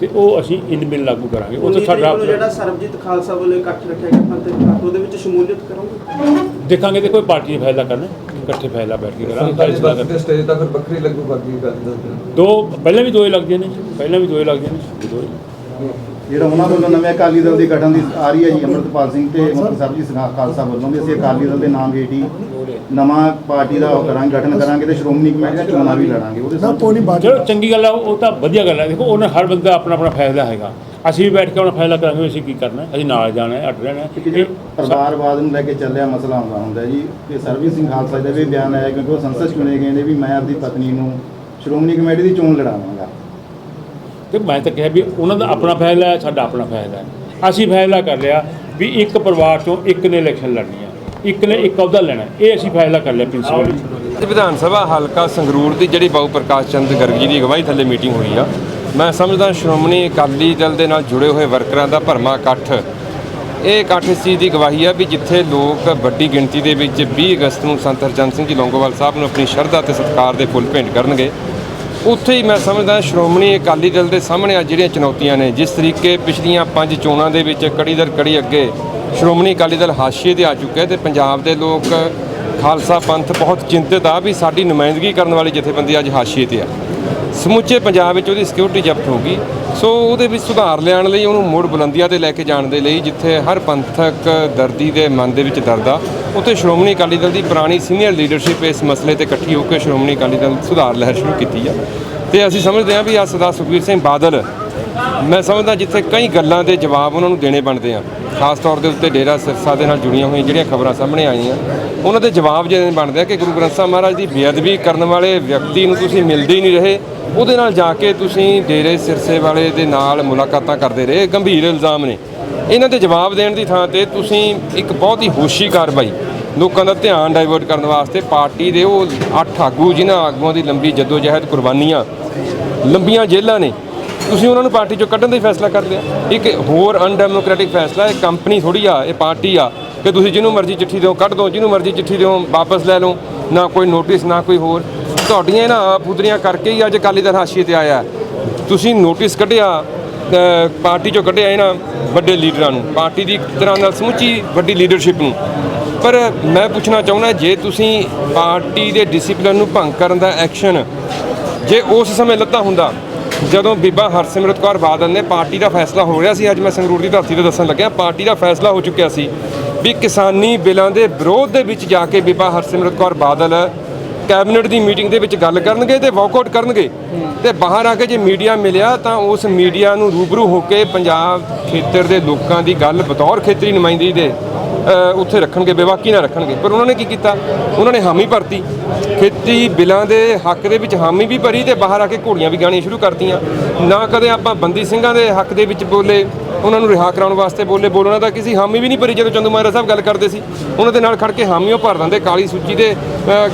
ਤੇ ਉਹ ਅਸੀਂ ਇਨ ਬਿਨ ਲਾਗੂ ਕਰਾਂਗੇ। ਉਹ ਤਾਂ ਸਾਡਾ ਜਿਹੜਾ ਸਰਬਜੀਤ ਖਾਲਸਾ ਵੱਲੋਂ ਇਕੱਠ ਰੱਖਿਆ ਗਿਆ ਇਕੱਠ ਉਹਦੇ ਵਿੱਚ ਸ਼ਮੂਲੀਅਤ ਕਰੋਗੇ? ਦੇਖਾਂਗੇ ਤੇ ਕੋਈ ਪਾਰਟੀ ਨੇ ਫਾਇਦਾ ਕਰਨਾ ਇਕੱਠੇ ਫੈਸਲਾ ਬੈਠ ਕੇ ਕਰਾਂਗੇ। ਫੈਸਲਾ ਸਟੇਜ ਤਾਂ ਫਿਰ ਵੱਖਰੀ ਲੱਗੂ ਬਾਕੀ ਗੱਲ ਦੋ ਪਹਿਲਾਂ ਵੀ ਦੋਏ ਲੱਗਦੀਆਂ ਨੇ ਪਹਿਲਾਂ ਵੀ ਦੋਏ ਲੱਗਦੀਆਂ ਨੇ ਦੋਏ ਜਿਹੜਾ ਉਹਨਾਂ ਵੱਲੋਂ ਨਵੇਂ ਅਕਾਲੀ ਦਲ ਦੀ ਗਠਨ ਦੀ ਆ ਰਹੀ ਹੈ ਜੀ ਅੰਮ੍ਰਿਤਪਾਲ ਸਿੰਘ ਤੇ ਮੁਖਤਿਆਰ ਸਾਹਿਬ ਜੀ ਸਿੰਘਾ ਖਾਲਸਾ ਵੱਲੋਂ ਵੀ ਅਸੀਂ ਅਕਾਲੀ ਦਲ ਦੇ ਨਾਮ ਹੇਠ ਨਵਾਂ ਪਾਰਟੀ ਦਾ ਉਹ ਕਰਾਂਗੇ ਗਠਨ ਕਰਾਂਗੇ ਤੇ ਸ਼੍ਰੋਮਣੀ ਕਮੇਟੀ ਦੀਆਂ ਚੋਣਾਂ ਵੀ ਲੜਾਂਗੇ ਉਹਦੇ ਚਲੋ ਚੰਗੀ ਗੱਲ ਆ ਉਹ ਤਾਂ ਵਧੀਆ ਗੱਲ ਆ। ਦੇਖੋ ਉਹਨਾਂ ਹਰ ਬੰਦਾ ਆਪਣਾ ਆਪਣਾ ਫੈਸਲਾ ਹੈਗਾ। ਅਸੀਂ ਵੀ ਬੈਠ ਕੇ ਆਪਣਾ ਫੈਸਲਾ ਕਰਾਂਗੇ ਅਸੀਂ ਕੀ ਕਰਨਾ ਹੈ, ਅਸੀਂ ਨਾਲ ਜਾਣਾ ਹੈ ਅੱਡ ਰਹਿਣਾ ਹੈ। ਪਰਿਵਾਰਵਾਦ ਨੂੰ ਲੈ ਕੇ ਚੱਲਿਆ ਮਸਲਾ ਆਉਂਦਾ ਹੁੰਦਾ ਜੀ ਤੇ ਸਰਬਜੀਤ ਸਿੰਘ ਖਾਲਸਾ ਦਾ ਵੀ ਬਿਆਨ ਆਇਆ ਕਿਉਂਕਿ ਉਹ ਸੰਸਦ ਚੁਣੇ ਗਏ ਨੇ ਵੀ ਮੈਂ ਆਪਣੀ ਪਤਨੀ ਨੂੰ ਸ਼੍ਰੋਮਣੀ ਕਮੇਟੀ ਦੀ ਚੋਣ ਲੜਾਵਾਂਗਾ। ਤੇ ਮੈਂ ਤਾਂ ਕਿਹਾ ਵੀ ਉਹਨਾਂ ਦਾ ਆਪਣਾ ਫੈਸਲਾ ਹੈ, ਸਾਡਾ ਆਪਣਾ ਫੈਸਲਾ ਹੈ। ਅਸੀਂ ਫੈਸਲਾ ਕਰ ਲਿਆ ਵੀ ਇੱਕ ਪਰਿਵਾਰ ਚੋਂ ਇੱਕ ਨੇ ਇਲੈਕਸ਼ਨ ਲੜਨੀ ਹੈ। ਇੱਕ ਨੇ ਇੱਕ ਅਹੁਦਾ ਲੈਣਾ ਇਹ ਅਸੀਂ ਫੈਸਲਾ ਕਰ ਲਿਆ ਪ੍ਰਿੰਸੀਪਲ ਵਿਧਾਨ ਸਭਾ ਹਲਕਾ ਸੰਗਰੂਰ ਦੀ ਜਿਹੜੀ ਬਾਬੂ ਪ੍ਰਕਾਸ਼ ਚੰਦ ਗਰਗੀ ਦੀ ਅਗਵਾਈ ਥੱਲੇ ਮੀਟਿੰਗ ਹੋਈ ਆ। ਮੈਂ ਸਮਝਦਾ ਸ਼੍ਰੋਮਣੀ ਅਕਾਲੀ ਦਲ ਦੇ ਨਾਲ ਜੁੜੇ ਹੋਏ ਵਰਕਰਾਂ ਦਾ ਭਰਮਾ ਇਕੱਠ। ਇਹ ਇਕੱਠ ਇਸ ਚੀਜ਼ ਦੀ ਗਵਾਹੀ ਆ ਵੀ ਜਿੱਥੇ ਲੋਕ ਵੱਡੀ ਗਿਣਤੀ ਦੇ ਵਿੱਚ 20 ਅਗਸਤ ਨੂੰ ਸੰਤ ਹਰਚੰਦ ਸਿੰਘ ਜੀ ਲੌਂਗੋਵਾਲ ਸਾਹਿਬ ਨੂੰ ਆਪਣੀ ਸ਼ਰਧਾ ਤੇ ਸਤਿਕਾਰ ਦੇ ਫੁੱਲ ਭੇਂਟ ਕਰਨਗੇ ਉੱਥੇ ਹੀ ਮੈਂ ਸਮਝਦਾ ਸ਼੍ਰੋਮਣੀ ਅਕਾਲੀ ਦਲ ਦੇ ਸਾਹਮਣੇ ਆ ਜਿਹੜੀਆਂ ਚੁਣੌਤੀਆਂ ਨੇ। ਜਿਸ ਤਰੀਕੇ ਪਿਛਲੀਆਂ ਪੰਜ ਚੋਣਾਂ ਦੇ ਵਿੱਚ ਕੜੀ ਦਰ ਕੜੀ ਅੱਗੇ ਸ਼੍ਰੋਮਣੀ ਅਕਾਲੀ ਦਲ ਹਾਸ਼ੀਏ ਤੇ ਆ ਚੁੱਕਿਆ ਤੇ ਪੰਜਾਬ ਦੇ ਲੋਕ ਖਾਲਸਾ ਪੰਥ ਬਹੁਤ ਚਿੰਤਤ ਆ ਵੀ ਸਾਡੀ ਨੁਮਾਇੰਦਗੀ ਕਰਨ ਵਾਲੀ ਜਥੇਬੰਦੀ ਅੱਜ ਹਾਸ਼ੀਏ ਤੇ ਆ। ਸਮੁੱਚੇ ਪੰਜਾਬ ਵਿੱਚ ਉਹਦੀ ਸਿਕਿਉਰਿਟੀ ਜ਼ਬਤ ਹੋ ਗਈ। ਸੋ ਉਹਦੇ ਵਿੱਚ ਸੁਧਾਰ ਲਿਆਉਣ ਲਈ ਉਹਨੂੰ ਮੁੜ ਬੁਲੰਦੀਆਂ ਤੇ ਲੈ ਕੇ ਜਾਣ ਦੇ ਲਈ ਜਿੱਥੇ ਹਰ ਪੰਥਕ ਦਰਦੀ ਦੇ ਮਨ ਦੇ ਵਿੱਚ ਦਰਦ ਆ, ਉੱਥੇ ਸ਼੍ਰੋਮਣੀ ਅਕਾਲੀ ਦਲ ਦੀ ਪੁਰਾਣੀ ਸੀਨੀਅਰ ਲੀਡਰਸ਼ਿਪ ਇਸ ਮਸਲੇ ਤੇ ਇਕੱਠੀ ਹੋ ਕੇ ਸ਼੍ਰੋਮਣੀ ਅਕਾਲੀ ਦਲ ਸੁਧਾਰ ਲਹਿਰ ਸ਼ੁਰੂ ਕੀਤੀ ਆ। ਤੇ ਅਸੀਂ ਸਮਝਦੇ ਹਾਂ ਵੀ ਆ ਸਰਦਾਰ ਸੁਖਬੀਰ ਸਿੰਘ ਬਾਦਲ, ਮੈਂ ਸਮਝਦਾ ਜਿੱਥੇ ਕਈ ਗੱਲਾਂ ਦੇ ਜਵਾਬ ਉਹਨਾਂ ਨੂੰ ਦੇਣੇ ਬਣਦੇ ਆ। ਖਾਸ ਤੌਰ ਦੇ ਉੱਤੇ ਡੇਰਾ ਸਿਰਸਾ ਦੇ ਨਾਲ ਜੁੜੀਆਂ ਹੋਈਆਂ ਜਿਹੜੀਆਂ ਖਬਰਾਂ ਸਾਹਮਣੇ ਆਈਆਂ, ਉਹਨਾਂ ਦੇ ਜਵਾਬ ਜਿਹੜੇ ਬਣਦੇ ਆ ਕਿ ਗੁਰੂ ਗ੍ਰੰਥ ਸਾਹਿਬ ਮਹਾਰਾਜ ਦੀ ਬੇਅਦਬੀ ਕਰਨ ਵਾਲੇ ਵਿਅਕਤੀ ਨੂੰ ਤੁਸੀਂ ਮਿਲਦੇ ਹੀ ਨਹੀਂ ਰਹੇ, ਉਹਦੇ ਨਾਲ ਜਾ ਕੇ ਤੁਸੀਂ ਡੇਰੇ ਸਿਰਸੇ ਵਾਲੇ ਦੇ ਨਾਲ ਮੁਲਾਕਾਤਾਂ ਕਰਦੇ ਰਹੇ, ਗੰਭੀਰ ਇਲਜ਼ਾਮ ਨੇ। ਇਹਨਾਂ ਦੇ ਜਵਾਬ ਦੇਣ ਦੀ ਥਾਂ ਤੇ ਤੁਸੀਂ ਇੱਕ ਬਹੁਤ ਹੀ ਹੋਸ਼ੀ ਕਾਰਵਾਈ, ਲੋਕਾਂ ਦਾ ਧਿਆਨ ਡਾਇਵਰਟ ਕਰਨ ਵਾਸਤੇ ਪਾਰਟੀ ਦੇ ਉਹ ਅੱਠ ਆਗੂ ਜਿਨ੍ਹਾਂ ਆਗੂਆਂ ਦੀ ਲੰਬੀ ਜਦੋਜਹਿਦ ਕੁਰਬਾਨੀਆਂ, ਲੰਬੀਆਂ ਜੇਲ੍ਹਾਂ ਨੇ ਤੁਸੀਂ ਉਹਨਾਂ ਨੂੰ ਪਾਰਟੀ ਚੋਂ ਕੱਢਣ ਦਾ ਹੀ ਫੈਸਲਾ ਕਰਦੇ ਲਿਆ ਇੱਕ ਹੋਰ ਅਨਡੈਮੋਕ੍ਰੈਟਿਕ ਫੈਸਲਾ ਇਹ ਕੰਪਨੀ ਥੋੜੀ ਆ ਇਹ ਪਾਰਟੀ ਆ। ਕਿ ਤੁਸੀਂ ਜਿਹਨੂੰ ਮਰਜ਼ੀ ਚਿੱਠੀ ਦਿਓ ਕੱਢ ਦਿਓ ਜਿਹਨੂੰ ਮਰਜ਼ੀ ਚਿੱਠੀ ਦਿਓ ਵਾਪਸ ਲੈ ਲਓ ਨਾ ਕੋਈ ਨੋਟਿਸ ਨਾ ਕੋਈ ਹੋਰ। ਤੁਹਾਡੀਆਂ ਇਹਨਾਂ ਆਪੂਦਰੀਆਂ ਕਰਕੇ ਹੀ ਅੱਜ ਅਕਾਲੀ ਦਲ ਹਾਸ਼ੀਏ ਤੇ ਆਇਆ। ਤੁਸੀਂ ਨੋਟਿਸ ਕੱਢਿਆ ਅ, ਪਾਰਟੀ ਚੋਂ ਕੱਢਿਆ ਇਹਨਾਂ ਵੱਡੇ ਲੀਡਰਾਂ ਨੂੰ। ਪਾਰਟੀ ਦੀ ਤਰ੍ਹਾਂ ਨਾਲ ਸਮੁੱਚੀ ਵੱਡੀ ਲੀਡਰਸ਼ਿਪ ਨੂੰ। ਪਰ ਮੈਂ ਪੁੱਛਣਾ ਚਾਹੁੰਦਾ ਜੇ ਤੁਸੀਂ ਪਾਰਟੀ ਦੇ ਡਿਸਪਲਿਨ ਨੂੰ ਭੰਗ ਕਰਨ ਦਾ ਐਕਸ਼ਨ ਜੇ ਉਸ ਸਮੇਂ ਲੱਤਾ ਹੁੰਦਾ ਜਦੋਂ ਬੀਬਾ ਹਰਸਿਮਰਤ ਕੌਰ ਬਾਦਲ ਨੇ ਪਾਰਟੀ ਦਾ ਫੈਸਲਾ ਹੋ ਰਿਹਾ ਸੀ, ਅੱਜ ਮੈਂ ਸੰਗਰੂਰ ਦੀ ਧਰਤੀ ਤੇ ਦੱਸਣ ਲੱਗਿਆ, ਪਾਰਟੀ ਦਾ ਫੈਸਲਾ ਹੋ ਚੁੱਕਿਆ ਸੀ ਵੀ ਕਿਸਾਨੀ ਬਿੱਲਾਂ ਦੇ ਵਿਰੋਧ ਦੇ ਵਿੱਚ ਜਾ ਕੇ ਬੀਬਾ ਹਰਸਿਮਰਤ ਕੌਰ ਬਾਦਲ ਕੈਬਨਿਟ ਦੀ ਮੀਟਿੰਗ ਦੇ ਵਿੱਚ ਗੱਲ ਕਰਨਗੇ ਤੇ ਵਾਕਆਊਟ ਕਰਨਗੇ। ਤੇ ਬਾਹਰ ਆ ਕੇ ਜੇ ਮੀਡੀਆ ਮਿਲਿਆ ਤਾਂ ਉਸ ਮੀਡੀਆ ਨੂੰ ਰੂਬਰੂ ਹੋ ਕੇ ਪੰਜਾਬ ਖੇਤਰ ਦੇ ਲੋਕਾਂ ਦੀ ਗੱਲ ਬਤੌਰ ਖੇਤਰੀ ਨੁਮਾਇੰਦਗੀ ਦੇ ਉੱਥੇ ਰੱਖਣਗੇ, ਬੇਵਾਕੀ ਨਾ ਰੱਖਣਗੇ। ਪਰ ਉਹਨਾਂ ਨੇ ਕੀ ਕੀਤਾ? ਉਹਨਾਂ ਨੇ ਹਾਮੀ ਭਰਤੀ। ਖੇਤੀ ਬਿੱਲਾਂ ਦੇ ਹੱਕ ਦੇ ਵਿੱਚ ਹਾਮੀ ਵੀ ਭਰੀ ਤੇ ਬਾਹਰ ਆ ਕੇ ਘੋੜੀਆਂ ਵੀ ਗਾਣੀਆਂ ਸ਼ੁਰੂ ਕਰਤੀਆਂ। ਨਾ ਕਦੇ ਆਪਾਂ ਬੰਦੀ ਸਿੰਘਾਂ ਦੇ ਹੱਕ ਦੇ ਵਿੱਚ ਬੋਲੇ, ਉਹਨਾਂ ਨੂੰ ਰਿਹਾ ਕਰਾਉਣ ਵਾਸਤੇ ਬੋਲੇ। ਬੋਲਣਾ ਤਾਂ ਕਿਸੇ ਹਾਮੀ ਵੀ ਨਹੀਂ ਭਰੀ, ਜਦੋਂ ਚੰਦੂ ਮਾਜਰਾ ਸਾਹਿਬ ਗੱਲ ਕਰਦੇ ਸੀ। ਉਹਨਾਂ ਦੇ ਨਾਲ ਖੜ ਕੇ ਹਾਮੀਓ ਭਰ ਦਿੰਦੇ, ਕਾਲੀ ਸੂਚੀ ਦੇ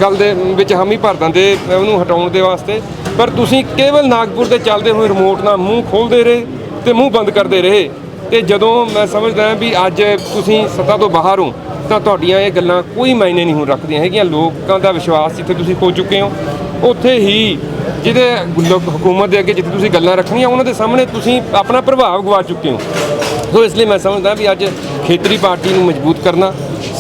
ਗੱਲ ਦੇ ਵਿੱਚ ਹਾਮੀ ਭਰ ਦਿੰਦੇ, ਉਹਨੂੰ ਹਟਾਉਣ ਦੇ ਵਾਸਤੇ। ਪਰ ਤੁਸੀਂ ਕੇਵਲ ਨਾਗਪੁਰ ਦੇ ਚੱਲਦੇ ਹੋਏ ਰਿਮੋਟ ਨਾਲ ਮੂੰਹ ਖੋਲਦੇ ਰਹੇ ਤੇ ਮੂੰਹ ਬੰਦ ਕਰਦੇ ਰਹੇ। ਤੇ ਜਦੋਂ ਮੈਂ ਸਮਝਦਾ ਵੀ ਅੱਜ ਤੁਸੀਂ ਸੱਤਾ ਤੋਂ ਬਾਹਰ ਹੋ, ਤਾਂ ਤੁਹਾਡੀਆਂ ਇਹ ਗੱਲਾਂ ਕੋਈ ਮਾਇਨੇ ਨਹੀਂ ਹੁਣ ਰੱਖਦੀਆਂ ਹੈਗੀਆਂ। ਲੋਕਾਂ ਦਾ ਵਿਸ਼ਵਾਸ ਜਿੱਥੇ ਤੁਸੀਂ ਪਹੁੰਚ ਚੁੱਕੇ ਹੋ, ਉੱਥੇ ਹੀ ਜਿਹਦੇ ਹਕੂਮਤ ਦੇ ਅੱਗੇ ਜਿੱਥੇ ਤੁਸੀਂ ਗੱਲਾਂ ਰੱਖਣੀਆਂ, ਉਹਨਾਂ ਦੇ ਸਾਹਮਣੇ ਤੁਸੀਂ ਆਪਣਾ ਪ੍ਰਭਾਵ ਗਵਾ ਚੁੱਕੇ ਹੋ। ਸੋ ਇਸ ਲਈ ਮੈਂ ਸਮਝਦਾ ਵੀ ਅੱਜ ਖੇਤਰੀ ਪਾਰਟੀ ਨੂੰ ਮਜ਼ਬੂਤ ਕਰਨਾ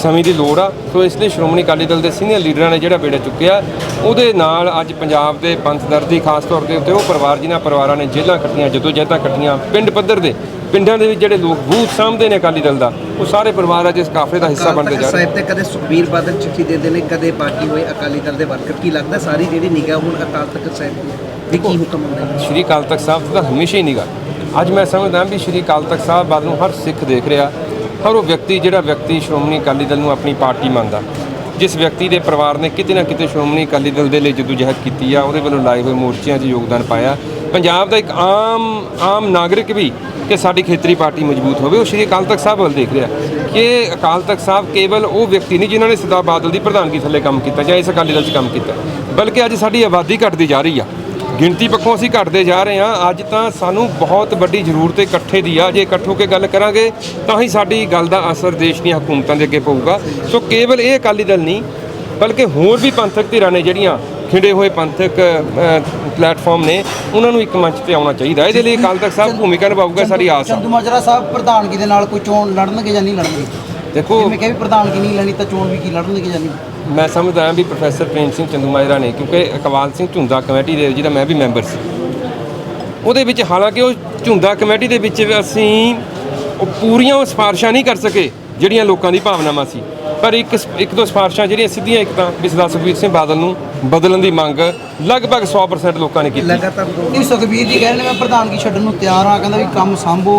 ਸਮੇਂ ਦੀ ਲੋੜ ਆ। ਸੋ ਇਸ ਲਈ ਸ਼੍ਰੋਮਣੀ ਅਕਾਲੀ ਦਲ ਦੇ ਸੀਨੀਅਰ ਲੀਡਰਾਂ ਨੇ ਜਿਹੜਾ ਬੇੜਾ ਚੁੱਕਿਆ, ਉਹਦੇ ਨਾਲ ਅੱਜ ਪੰਜਾਬ ਦੇ ਪੰਥ ਦਰਦੀ ਖਾਸ ਤੌਰ 'ਤੇ ਉੱਤੇ ਉਹ ਪਰਿਵਾਰ, ਜਿਨ੍ਹਾਂ ਪਰਿਵਾਰਾਂ ਨੇ ਜੇਲ੍ਹਾਂ ਕੱਟੀਆਂ ਜਦੋਂ ਜਹਿਦਾਂ ਕੱਟੀਆਂ, ਪਿੰਡ ਪੱਧਰ ਦੇ ਪਿੰਡਾਂ ਦੇ ਵਿੱਚ ਜਿਹੜੇ ਲੋਕ ਬੂਥ ਸਾਹਮਣੇ ਨੇ ਅਕਾਲੀ ਦਲ ਦਾ ਉਹ ਸਾਰੇ ਪਰਿਵਾਰ ਅੱਜ ਇਸ ਕਾਫਲੇ ਦਾ ਹਿੱਸਾ ਬਣਦੇ ਜਾ ਰਹੇ ਸਾਹਿਬ ਤੇ ਕਦੇ ਸੁਖਬੀਰ ਬਾਦਲ ਚਿੱਠੀ ਦਿੰਦੇ ਨੇ ਕਦੇ ਪਾਰਟੀ ਹੋਏ ਅਕਾਲੀ ਦਲ ਦੇ ਵਰਕਰ ਕੀ ਲੱਗਦਾ ਸਾਰੀ ਜਿਹੜੀ ਨਿਗਾਹ ਹੁਣ ਅਕਾਲ ਤਖਤ ਸਾਹਿਬ ਦੀ ਕੀ ਹੁਕਮ ਹੁੰਦਾ ਹੈ? ਸ਼੍ਰੀ ਅਕਾਲ ਤਖਤ ਸਾਹਿਬ ਦਾ ਹਮੇਸ਼ਾ ਹੀ ਨਿਗਾ ਅੱਜ ਮੈਂ ਸਮਝਦਾ ਵੀ ਸ਼੍ਰੀ ਅਕਾਲ ਤਖਤ ਸਾਹਿਬ ਵੱਲ ਨੂੰ ਹਰ ਸਿੱਖ ਦੇਖ ਰਿਹਾ ਹਰ ਉਹ ਵਿਅਕਤੀ ਜਿਹੜਾ ਵਿਅਕਤੀ ਸ਼੍ਰੋਮਣੀ ਅਕਾਲੀ ਦਲ ਨੂੰ ਆਪਣੀ ਪਾਰਟੀ ਮੰਨਦਾ। ਜਿਸ ਵਿਅਕਤੀ ਦੇ ਪਰਿਵਾਰ ਨੇ ਕਿਤੇ ਨਾ ਕਿਤੇ ਸ਼੍ਰੋਮਣੀ ਅਕਾਲੀ ਦਲ ਦੇ ਲਈ ਜਦੋਜਹਿਦ ਕੀਤੀ ਆ ਉਹਦੇ ਵੱਲੋਂ ਲਾਏ ਹੋਏ ਮੋਰਚਿਆਂ 'ਚ ਯੋਗਦਾਨ ਪਾਇਆ। ਪੰਜਾਬ ਦਾ ਇੱਕ ਆਮ ਆਮ ਨਾਗਰਿਕ ਵੀ ਕਿ ਸਾਡੀ ਖੇਤਰੀ ਪਾਰਟੀ ਮਜ਼ਬੂਤ ਹੋਵੇ, ਉਹ ਸ਼੍ਰੀ ਅਕਾਲ ਤਖਤ ਸਾਹਿਬ ਵੱਲ ਦੇਖ ਰਿਹਾ ਕਿ ਅਕਾਲ ਤਖਤ ਸਾਹਿਬ ਕੇਵਲ ਉਹ ਵਿਅਕਤੀ ਨਹੀਂ ਜਿਨ੍ਹਾਂ ਨੇ ਸਰਦਾਰ ਬਾਦਲ ਦੀ ਪ੍ਰਧਾਨਗੀ ਥੱਲੇ ਕੰਮ ਕੀਤਾ ਜਾਂ ਇਸ ਅਕਾਲੀ ਦਲ 'ਚ ਕੰਮ ਕੀਤਾ, ਬਲਕਿ ਅੱਜ ਸਾਡੀ ਆਬਾਦੀ ਘਟਦੀ ਜਾ ਰਹੀ ਆ। ਗਿਣਤੀ ਪੱਖੋਂ ਅਸੀਂ ਘਟਦੇ ਜਾ ਰਹੇ ਹਾਂ, ਅੱਜ ਤਾਂ ਸਾਨੂੰ ਬਹੁਤ ਵੱਡੀ ਜ਼ਰੂਰਤ ਇਕੱਠੇ ਦੀ ਆ, ਜੇ ਇਕੱਠ ਹੋ ਕੇ ਗੱਲ ਕਰਾਂਗੇ, ਤਾਂ ਹੀ ਸਾਡੀ ਗੱਲ ਦਾ ਅਸਰ ਦੇਸ਼ ਦੀਆਂ ਹਕੂਮਤਾਂ ਦੇ ਅੱਗੇ ਪਊਗਾ। ਸੋ ਕੇਵਲ ਇਹ ਅਕਾਲੀ ਦਲ ਨਹੀਂ, ਬਲਕਿ ਹੋਰ ਵੀ ਪੰਥਕ ਧਿਰਾਂ ਨੇ ਜਿਹੜੀਆਂ ਖਿੰਡੇ ਹੋਏ ਪੰਥਕ ਪਲੇਟਫਾਰਮ ਨੇ ਉਹਨਾਂ ਨੂੰ ਇੱਕ ਮੰਚ ਤੇ ਆਉਣਾ ਚਾਹੀਦਾ। ਇਹਦੇ ਲਈ ਅਕਾਲ ਤਖਤ ਸਾਹਿਬ ਭੂਮਿਕਾ ਨਿਭਾਊਗਾ ਸਾਡੀ ਆਸ ਚੰਦੂ ਮਾਜਰਾ ਸਾਹਿਬ ਪ੍ਰਧਾਨਗੀ ਦੇ ਨਾਲ ਕੋਈ ਚੋਣ ਲੜਨਗੇ ਜਾਂ ਨਹੀਂ ਲੜਨਗੇ? ਦੇਖੋ ਜਿਵੇਂ ਕਿ ਵੀ ਪ੍ਰਧਾਨਗੀ ਨਹੀਂ ਲੈਣੀ ਤਾਂ ਚੋਣ ਵੀ ਕੀ ਲੜਨ ਦੇ ਕੇ ਜਾਣੀ ਮੈਂ ਸਮਝਦਾ ਹਾਂ ਵੀ ਪ੍ਰੋਫੈਸਰ ਪ੍ਰੇਮ ਸਿੰਘ ਚੰਦੂਮਾਜਰਾ ਨੇ ਕਿਉਂਕਿ ਇਕਬਾਲ ਸਿੰਘ ਝੁੰਦਾ ਕਮੇਟੀ ਦੇ ਜਿਹਦਾ ਮੈਂ ਵੀ ਮੈਂਬਰ ਸੀ। ਉਹਦੇ ਵਿੱਚ ਹਾਲਾਂਕਿ ਉਹ ਝੁੰਦਾ ਕਮੇਟੀ ਦੇ ਵਿੱਚ ਅਸੀਂ ਉਹ ਪੂਰੀਆਂ ਸਿਫਾਰਿਸ਼ਾਂ ਨਹੀਂ ਕਰ ਸਕੇ। ਜਿਹੜੀਆਂ ਲੋਕਾਂ ਦੀ ਭਾਵਨਾਵਾਂ ਸੀ। ਪਰ ਇੱਕ ਇੱਕ ਦੋ ਸਿਫਾਰਿਸ਼ਾਂ ਜਿਹੜੀਆਂ ਸਿੱਧੀਆਂ ਇੱਕ ਤਾਂ ਵੀ ਸਰਦਾਰ ਸੁਖਬੀਰ ਸਿੰਘ ਬਾਦਲ ਨੂੰ ਬਦਲਣ ਦੀ ਮੰਗ ਲਗਭਗ 100% ਲੋਕਾਂ ਨੇ ਕੀਤੀ। ਇਹ ਸੁਖਬੀਰ ਜੀ ਕਹਿ ਰਹੇ ਨੇ ਮੈਂ ਪ੍ਰਧਾਨਗੀ ਛੱਡਣ ਨੂੰ ਤਿਆਰ ਹਾਂ। ਕਹਿੰਦਾ ਵੀ ਕੰਮ ਸੰਭੋ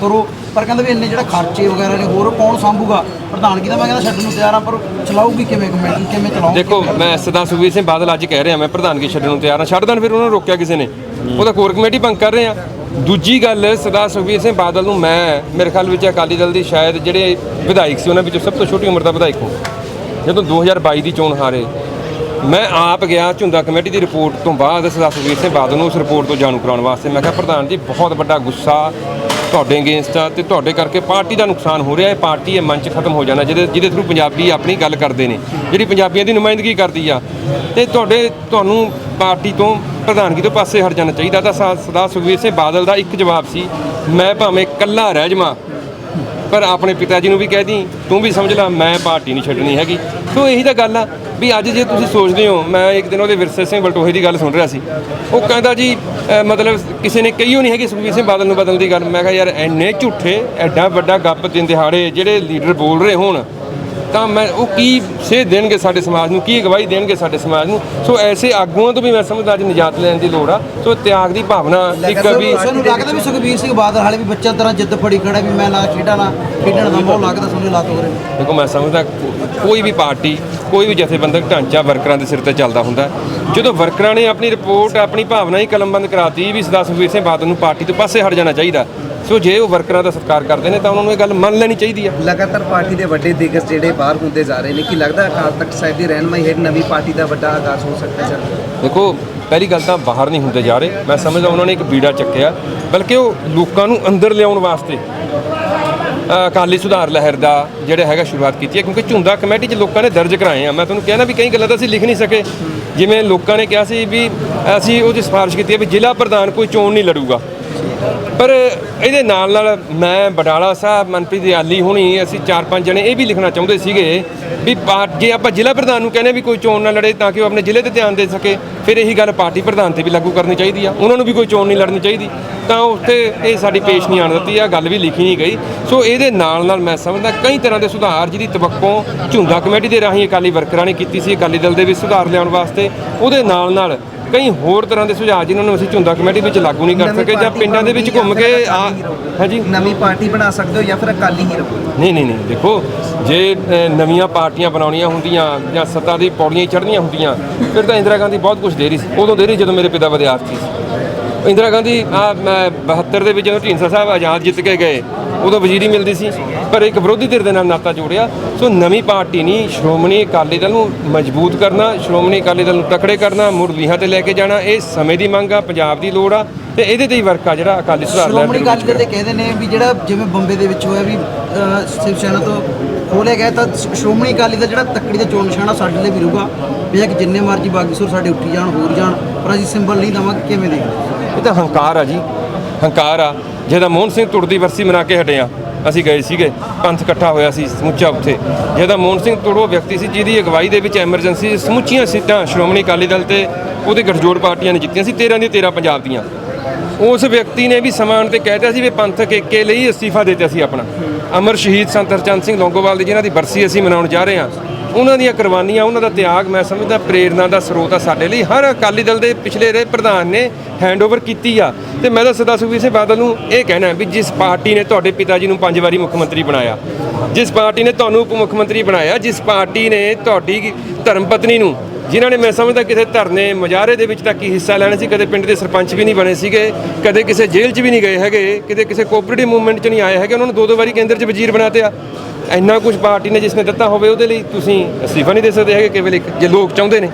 ਕਰੋ। ਪਰ ਕਹਿੰਦਾ ਵੀ ਇੰਨੇ ਜਿਹੜਾ ਖਰਚੇ ਵਗੈਰਾ ਨੇ ਹੋਰ ਕੌਣ ਸੰਭੂਗਾ? ਪ੍ਰਧਾਨਗੀ ਤਾਂ ਮੈਂ ਕਹਿੰਦਾ ਛੱਡਣ ਨੂੰ ਤਿਆਰ ਹਾਂ ਪਰ ਚਲਾਊਗੀ ਕਿਵੇਂ ਕਮੇਟੀ ਕਿਵੇਂ ਚਲਾਊਗੀ? ਦੇਖੋ ਮੈਂ ਸਰਦਾਰ ਸੁਖਬੀਰ ਸਿੰਘ ਬਾਦਲ ਅੱਜ ਕਹਿ ਰਿਹਾ ਮੈਂ ਪ੍ਰਧਾਨਗੀ ਛੱਡਣ ਨੂੰ ਤਿਆਰ ਹਾਂ। ਛੱਡ ਦੇਣ ਫਿਰ ਉਹਨਾਂ ਨੂੰ ਰੋਕਿਆ ਕਿਸੇ ਨੇ। ਉਹਦਾ ਕੋਰ ਕਮੇਟੀ ਭੰਗ ਕਰ ਰਹੇ ਆ। ਦੂਜੀ ਗੱਲ ਸਰਦਾਰ ਸੁਖਬੀਰ ਸਿੰਘ ਬਾਦਲ ਨੂੰ ਮੈਂ, ਮੇਰੇ ਖਿਆਲ ਵਿੱਚ ਅਕਾਲੀ ਦਲ ਦੀ ਸ਼ਾਇਦ ਜਿਹੜੇ ਵਿਧਾਇਕ ਸੀ, ਉਹਨਾਂ ਵਿੱਚੋਂ ਸਭ ਤੋਂ ਛੋਟੀ ਉਮਰ ਦਾ ਵਿਧਾਇਕ ਹਾਂ। ਜਦੋਂ 2022 ਦੀ ਚੋਣ ਹਾਰੇ, ਮੈਂ ਆਪ ਗਿਆ ਝੁੰਦਾ ਕਮੇਟੀ ਦੀ ਰਿਪੋਰਟ ਤੋਂ ਬਾਅਦ ਸਰਦਾਰ ਸੁਖਬੀਰ ਸਿੰਘ ਬਾਦਲ ਨੂੰ ਉਸ ਰਿਪੋਰਟ ਤੋਂ ਜਾਣੂ ਕਰਾਉਣ ਵਾਸਤੇ। ਮੈਂ ਕਿਹਾ, ਪ੍ਰਧਾਨ ਜੀ, ਬਹੁਤ ਵੱਡਾ ਗੁੱਸਾ ਤੁਹਾਡੇ ਅਗੇਂਸਟ ਆ ਤੇ ਤੁਹਾਡੇ ਕਰਕੇ ਪਾਰਟੀ ਦਾ ਨੁਕਸਾਨ ਹੋ ਰਿਹਾ ਹੈ। ਪਾਰਟੀ ਇਹ ਮੰਚ ਖਤਮ ਹੋ ਜਾਣਾ, ਜਿਹਦੇ ਜਿਹਦੇ ਥਰੂ ਪੰਜਾਬੀ ਆਪਣੀ ਗੱਲ ਕਰਦੇ ਨੇ, ਜਿਹੜੀ ਪੰਜਾਬੀਆਂ ਦੀ ਨੁਮਾਇੰਦਗੀ ਕਰਦੀ ਆ। ਤੇ ਤੁਹਾਡੇ, ਤੁਹਾਨੂੰ ਪਾਰਟੀ ਤੋਂ ਪ੍ਰਧਾਨਗੀ ਤੋਂ ਪਾਸੇ ਹਟ ਜਾਣਾ ਚਾਹੀਦਾ ਤਾਂ ਸਾ- ਸਰਦਾਰ ਸੁਖਬੀਰ ਸਿੰਘ ਬਾਦਲ ਦਾ ਇੱਕ ਜਵਾਬ ਸੀ, ਮੈਂ ਭਾਵੇਂ ਇਕੱਲਾ ਰਹਿ ਜਾਵਾਂ, ਪਰ ਆਪਣੇ ਪਿਤਾ ਜੀ ਨੂੰ ਵੀ ਕਹਿ ਦੀ ਤੂੰ ਵੀ ਸਮਝ ਲੈ, ਮੈਂ ਪਾਰਟੀ ਨਹੀਂ ਛੱਡਣੀ ਹੈਗੀ। ਸੋ ਇਹੀ ਤਾਂ ਗੱਲ ਆ ਵੀ ਅੱਜ ਜੇ ਤੁਸੀਂ ਸੋਚਦੇ ਹੋ, ਮੈਂ ਇੱਕ ਦਿਨ ਉਹਦੇ ਵਿਰਸੇ ਸਿੰਘ ਬਲਟੋਹੇ ਦੀ ਗੱਲ ਸੁਣ ਰਿਹਾ ਸੀ, ਉਹ ਕਹਿੰਦਾ ਜੀ ਅਹ ਮਤਲਬ ਕਿਸੇ ਨੇ ਕਹੀਓ ਨਹੀਂ ਹੈਗੀ ਸੁਖਬੀਰ ਸਿੰਘ ਬਾਦਲ ਨੂੰ ਬਦਲਣ ਦੀ ਗੱਲ। ਮੈਂ ਕਿਹਾ, ਯਾਰ ਐਨੇ ਝੂਠੇ, ਐਡਾ ਵੱਡਾ ਗੱਪ ਦਿਨ ਦਿਹਾੜੇ ਜਿਹੜੇ ਲੀਡਰ ਬੋਲ ਰਹੇ ਹੋਣ ਤਾਂ ਮੈਂ ਉਹ ਕੀ ਸੇਧ ਦੇਣਗੇ ਸਾਡੇ ਸਮਾਜ ਨੂੰ ਕੀ ਅਗਵਾਈ ਦੇਣਗੇ ਸਾਡੇ ਸਮਾਜ ਨੂੰ? ਸੋ ਐਸੇ ਆਗੂਆਂ ਤੋਂ ਵੀ ਮੈਂ ਸਮਝਦਾ ਅੱਜ ਨਿਜਾਤ ਲੈਣ ਦੀ ਲੋੜ ਆ। ਸੋ ਤਿਆਗ ਦੀ ਭਾਵਨਾ ਇੱਕ ਵੀ ਤੁਹਾਨੂੰ ਲੱਗਦਾ ਵੀ ਸੁਖਬੀਰ ਸਿੰਘ ਬਾਦਲ ਹਾਲੇ ਵੀ ਬੱਚਾ ਤਰ੍ਹਾਂ ਜਿੱਦ ਫੜੀ ਖੜਾ ਵੀ ਮੈਂ ਨਾ ਖੇਡਾਂ ਨਾ ਖੇਡਣ ਦਾ ਮੋਹ ਲੱਗਦਾ ਤੁਹਾਨੂੰ ਲੱਤ ਹੋ ਰਿਹਾ ਦੇਖੋ ਮੈਂ ਸਮਝਦਾ ਕੋਈ ਵੀ ਪਾਰਟੀ ਕੋਈ ਵੀ ਜਥੇਬੰਦਕ ਢਾਂਚਾ ਵਰਕਰਾਂ ਦੇ ਸਿਰ ਤੇ ਚੱਲਦਾ ਹੁੰਦਾ। ਜਦੋਂ ਵਰਕਰਾਂ ਨੇ ਆਪਣੀ ਰਿਪੋਰਟ ਆਪਣੀ ਭਾਵਨਾ ਹੀ ਕਲਮਬੰਦ ਕਰਾਤੀ ਵੀ ਸਰਦਾਰ ਸੁਖਬੀਰ ਸਿੰਘ ਬਾਦਲ ਨੂੰ ਪਾਰਟੀ ਤੋਂ ਪਾਸੇ ਹਟ ਜਾਣਾ ਚਾਹੀਦਾ। ਸੋ ਜੇ ਉਹ ਵਰਕਰਾਂ ਦਾ ਸਤਿਕਾਰ ਕਰਦੇ ਨੇ ਤਾਂ ਉਹਨਾਂ ਨੂੰ ਇਹ ਗੱਲ ਮੰਨ ਲੈਣੀ ਚਾਹੀਦੀ ਆ। ਲਗਾਤਾਰ ਪਾਰਟੀ ਦੇ ਵੱਡੇ ਦਿਗਜ ਜਿਹੜੇ ਬਾਹਰ ਹੁੰਦੇ ਜਾ ਰਹੇ ਨੇ ਕਿ ਲੱਗਦਾ ਅਕਾਲ ਤਖਤ ਸਾਹਿਬ ਦੀ ਰਹਿਨਮਾਈ ਹੇਠ ਨਵੀਂ ਪਾਰਟੀ ਦਾ ਵੱਡਾ ਆਗਾਜ਼ ਹੋ ਸਕਦਾ ਹੈ ਦੇਖੋ ਪਹਿਲੀ ਗੱਲ ਤਾਂ ਬਾਹਰ ਨਹੀਂ ਹੁੰਦੇ ਜਾ ਰਹੇ। ਮੈਂ ਸਮਝਦਾ ਉਹਨਾਂ ਨੇ ਇੱਕ ਬੀੜਾ ਚੱਕਿਆ ਬਲਕਿ ਉਹ ਲੋਕਾਂ ਨੂੰ ਅੰਦਰ ਲਿਆਉਣ ਵਾਸਤੇ ਅਕਾਲੀ ਸੁਧਾਰ ਲਹਿਰ ਦਾ ਜਿਹੜਾ ਹੈਗਾ ਸ਼ੁਰੂਆਤ ਕੀਤੀ ਹੈ ਕਿਉਂਕਿ ਝੁੰਦਾ ਕਮੇਟੀ 'ਚ ਲੋਕਾਂ ਨੇ ਦਰਜ ਕਰਾਏ ਆ। ਮੈਂ ਤੁਹਾਨੂੰ ਕਿਹਾ ਨਾ ਵੀ ਕਈ ਗੱਲਾਂ ਤਾਂ ਅਸੀਂ ਲਿਖ ਨਹੀਂ ਸਕੇ। ਜਿਵੇਂ ਲੋਕਾਂ ਨੇ ਕਿਹਾ ਸੀ ਵੀ ਅਸੀਂ ਉਹਦੀ ਸਿਫਾਰਿਸ਼ ਕੀਤੀ ਹੈ ਵੀ ਜ਼ਿਲ੍ਹਾ ਪ੍ਰਧਾਨ ਕੋਈ ਚੋਣ ਨਹੀਂ ਲੜੂਗਾ। ਪਰ ਇਹਦੇ ਨਾਲ ਨਾਲ ਮੈਂ ਬਟਾਲਾ ਸਾਹਿਬ, ਮਨਪ੍ਰੀਤ ਦਿਆਲੀ ਹੁਣੀ, ਅਸੀਂ ਚਾਰ ਪੰਜ ਜਣੇ ਇਹ ਵੀ ਲਿਖਣਾ ਚਾਹੁੰਦੇ ਸੀਗੇ ਵੀ ਪਾ- ਜੇ ਆਪਾਂ ਜ਼ਿਲ੍ਹਾ ਪ੍ਰਧਾਨ ਨੂੰ ਕਹਿੰਦੇ ਵੀ ਕੋਈ ਚੋਣ ਨਾ ਲੜੇ ਤਾਂ ਕਿ ਉਹ ਆਪਣੇ ਜ਼ਿਲ੍ਹੇ ਤੇ ਧਿਆਨ ਦੇ ਸਕੇ, ਫਿਰ ਇਹੀ ਗੱਲ ਪਾਰਟੀ ਪ੍ਰਧਾਨ ਤੇ ਵੀ ਲਾਗੂ ਕਰਨੀ ਚਾਹੀਦੀ ਆ। ਉਹਨਾਂ ਨੂੰ ਵੀ ਕੋਈ ਚੋਣ ਨਹੀਂ ਲੜਨੀ ਚਾਹੀਦੀ। ਤਾਂ ਉੱਥੇ ਇਹ ਸਾਡੀ ਪੇਸ਼ ਨਹੀਂ ਆਣ ਦਿੱਤੀ ਆ, ਗੱਲ ਵੀ ਲਿਖੀ ਨਹੀਂ ਗਈ। ਸੋ ਇਹਦੇ ਨਾਲ ਨਾਲ ਮੈਂ ਸਮਝਦਾ ਕਈ ਤਰ੍ਹਾਂ ਦੇ ਸੁਧਾਰ ਜਿਹਦੀ ਤਵੱਕੋ ਝੁੰਦਾ ਕਮੇਟੀ ਦੇ ਰਾਹੀਂ ਅਕਾਲੀ ਵਰਕਰਾਂ ਨੇ ਕੀਤੀ ਸੀ, ਅਕਾਲੀ ਦਲ ਦੇ ਵਿੱਚ ਸੁਧਾਰ ਲਿਆਉਣ ਵਾਸਤੇ। ਉਹਦੇ ਨਾਲ ਨਾਲ ਕਈ ਹੋਰ ਤਰ੍ਹਾਂ ਦੇ ਸੁਝਾਅ ਜਿਨ੍ਹਾਂ ਨੂੰ ਅਸੀਂ ਝੁੰਦਾ ਕਮੇਟੀ ਵਿੱਚ ਲਾਗੂ ਨਹੀਂ ਕਰ ਸਕੇ ਜਾਂ ਪਿੰਡਾਂ ਦੇ ਵਿੱਚ ਘੁੰਮ ਕੇ ਆ ਹਾਂਜੀ। ਨਵੀਂ ਪਾਰਟੀ ਬਣਾ ਸਕਦੇ ਹੋ ਜਾਂ ਫਿਰ ਅਕਾਲੀ ਹੀ ਰਹੋ? ਨਹੀਂ ਨਹੀਂ ਨਹੀਂ ਦੇਖੋ ਜੇ ਨਵੀਆਂ ਪਾਰਟੀਆਂ ਬਣਾਉਣੀਆਂ ਹੁੰਦੀਆਂ ਜਾਂ ਸੱਤਾ ਦੀ ਪੌੜੀਆਂ ਚੜ੍ਹਨੀਆਂ ਹੁੰਦੀਆਂ ਫਿਰ ਤਾਂ ਇੰਦਰਾ ਗਾਂਧੀ ਬਹੁਤ ਕੁਝ ਦੇ ਰਹੀ ਸੀ। ਉਦੋਂ ਦੇ ਰਹੀ ਜਦੋਂ ਮੇਰੇ ਪਿਤਾ ਵਿਦਿਆਰਥੀ ਸੀ। ਇੰਦਰਾ ਗਾਂਧੀ ਆ ਮੈਂ 72 ਦੇ ਵਿੱਚ ਜਦੋਂ ਢੀਂਡਸਾ ਸਾਹਿਬ ਆਜ਼ਾਦ ਜਿੱਤ ਕੇ ਗਏ ਉਦੋਂ ਵਜ਼ੀਰੀ ਮਿਲਦੀ ਸੀ ਪਰ ਇੱਕ ਵਿਰੋਧੀ ਧਿਰ ਦੇ ਨਾਲ ਨਾਤਾ ਜੋੜਿਆ। ਸੋ ਨਵੀਂ ਪਾਰਟੀ ਨਹੀਂ ਸ਼੍ਰੋਮਣੀ ਅਕਾਲੀ ਦਲ ਨੂੰ ਮਜ਼ਬੂਤ ਕਰਨਾ ਸ਼੍ਰੋਮਣੀ ਅਕਾਲੀ ਦਲ ਨੂੰ ਤਕੜੇ ਕਰਨਾ ਮੁੜ ਲੀਹਾਂ ਤੇ ਲੈ ਕੇ ਜਾਣਾ ਇਹ ਸਮੇਂ ਦੀ ਮੰਗ ਆ ਪੰਜਾਬ ਦੀ ਲੋੜ ਆ ਤੇ ਇਹਦੇ ਤੇ ਹੀ ਵਰਕ ਆ ਜਿਹੜਾ ਅਕਾਲੀ ਸੁਧਾਰ ਸ਼੍ਰੋਮਣੀ ਦੇ ਵਿੱਚ ਅਕਾਲੀ ਦਲ ਦੇ ਕਹਿੰਦੇ ਨੇ ਵੀ ਜਿਹੜਾ ਜਿਵੇਂ ਬੰਬੇ ਦੇ ਵਿੱਚ ਹੋਇਆ ਵੀ ਸ਼ਿਵ ਸੈਨਾ ਤੋਂ ਖੋਲਿਆ ਗਿਆ ਤਾਂ ਸ਼੍ਰੋਮਣੀ ਅਕਾਲੀ ਦਾ ਜਿਹੜਾ ਤੱਕੜੀ ਦਾ ਚੋਣ ਨਿਸ਼ਾਨਾ ਸਾਡੇ ਲਈ ਵੀ ਰਹੂਗਾ। ਬੇਸ਼ੱਕ ਜਿੰਨੇ ਮਰਜ਼ੀ ਬਾਗੀ ਸੁਰ ਸਾਡੇ ਉੱਠੀ ਜਾਣ ਹੋਰ ਜਾਣ ਪਰ ਅਸੀਂ ਸਿੰਬਲ ਨਹੀਂ ਦਵਾਂਗੇ ਕਿਵੇਂ ਦੇ ਇਹ ਤਾਂ ਹੰਕਾਰ ਆ ਜੀ ਹੰਕਾਰ ਆ। ਜਿਹਦਾ ਮੋਹਨ ਸਿੰਘ ਤੁਰਦੀ ਵਰਸੀ ਮਨਾ ਕੇ ਹਟੇ ਆ। ਅਸੀਂ ਗਏ ਸੀਗੇ, ਪੰਥ ਇਕੱਠਾ ਹੋਇਆ ਸੀ ਸਮੁੱਚਾ ਉੱਥੇ। ਜਿਹਦਾ ਮੋਹਨ ਸਿੰਘ ਤੁੜੋ ਵਿਅਕਤੀ ਸੀ ਜਿਹਦੀ ਅਗਵਾਈ ਦੇ ਵਿੱਚ ਐਮਰਜੈਂਸੀ ਸਮੁੱਚੀਆਂ ਸੀਟਾਂ ਸ਼੍ਰੋਮਣੀ ਅਕਾਲੀ ਦਲ ਤੇ ਉਹਦੇ ਗਠਜੋੜ ਪਾਰਟੀਆਂ ਨੇ ਜਿੱਤੀਆਂ ਸੀ 13 ਦੀਆਂ 13 ਪੰਜਾਬ ਦੀਆਂ। ਉਸ ਵਿਅਕਤੀ ਨੇ ਵੀ ਸਮਾਨ ਤੇ ਕਹਿਤਾ ਸੀ ਵੀ ਪੰਥਕ ਏਕੇ ਲਈ ਅਸਤੀਫਾ ਦਿੱਤਾ ਸੀ ਆਪਣਾ। ਅਮਰ ਸ਼ਹੀਦ ਸੰਤ ਹਰਚੰਦ ਸਿੰਘ ਲੌਂਗੋਵਾਲ ਦੀ ਜਿਨ੍ਹਾਂ ਦੀ ਬਰਸੀ ਅਸੀਂ ਮਨਾਉਣ ਜਾ ਰਹੇ ਹਾਂ ਉਹਨਾਂ ਦੀਆਂ ਕੁਰਬਾਨੀਆਂ, ਉਹਨਾਂ ਦਾ ਤਿਆਗ ਮੈਂ ਸਮਝਦਾ ਪ੍ਰੇਰਨਾ ਦਾ ਸਰੋਤ ਆ ਸਾਡੇ ਲਈ। ਹਰ ਅਕਾਲੀ ਦਲ ਦੇ ਪਿਛਲੇ ਰਹੇ ਪ੍ਰਧਾਨ ਨੇ ਹੈਂਡਓਵਰ ਕੀਤੀ ਆ। ਤੇ ਮੈਂ ਤਾਂ ਸਦਾ ਸੁਖਬੀਰ ਸਿੰਘ ਬਾਦਲ ਨੂੰ ਇਹ ਕਹਿਣਾ ਵੀ ਜਿਸ ਪਾਰਟੀ ਨੇ ਤੁਹਾਡੇ ਪਿਤਾ ਜੀ ਨੂੰ ਪੰਜ ਵਾਰੀ ਮੁੱਖ ਮੰਤਰੀ ਬਣਾਇਆ, ਜਿਸ ਪਾਰਟੀ ਨੇ ਤੁਹਾਨੂੰ ਉਪ ਮੁੱਖ ਮੰਤਰੀ ਬਣਾਇਆ, ਜਿਸ ਪਾਰਟੀ ਨੇ ਤੁਹਾਡੀ ਧਰਮ ਪਤਨੀ ਨੂੰ, ਜਿਨ੍ਹਾਂ ਨੇ ਮੈਂ ਸਮਝਦਾ ਕਿਸੇ ਧਰਨੇ ਮੁਜ਼ਾਹਰੇ ਦੇ ਵਿੱਚ ਤੱਕ ਹੀ ਹਿੱਸਾ ਲੈਣਾ ਸੀ, ਕਦੇ ਪਿੰਡ ਦੇ ਸਰਪੰਚ ਵੀ ਨਹੀਂ ਬਣੇ ਸੀਗੇ, ਕਦੇ ਕਿਸੇ ਜੇਲ੍ਹ 'ਚ ਵੀ ਨਹੀਂ ਗਏ ਹੈਗੇ, ਕਿਤੇ ਕਿਸੇ ਕੋਆਪਰੇਟਿਵ ਮੂਵਮੈਂਟ 'ਚ ਨਹੀਂ ਆਏ ਹੈਗੇ, ਉਹਨਾਂ ਨੂੰ ਦੋ ਦੋ ਵਾਰੀ ਕੇਂਦਰ 'ਚ ਵਜ਼ੀਰ ਬਣਾਤੇ ਆ ਇੰਨਾ ਕੁਝ ਪਾਰਟੀ ਨੇ ਜਿਸ ਨੇ ਦਿੱਤਾ ਹੋਵੇ ਉਹਦੇ ਲਈ ਤੁਸੀਂ ਅਸਤੀਫਾ ਨਹੀਂ ਦੇ ਸਕਦੇ ਹੈਗੇ ਕੇਵਲ ਇੱਕ, ਜੇ ਲੋਕ ਚਾਹੁੰਦੇ ਨੇ।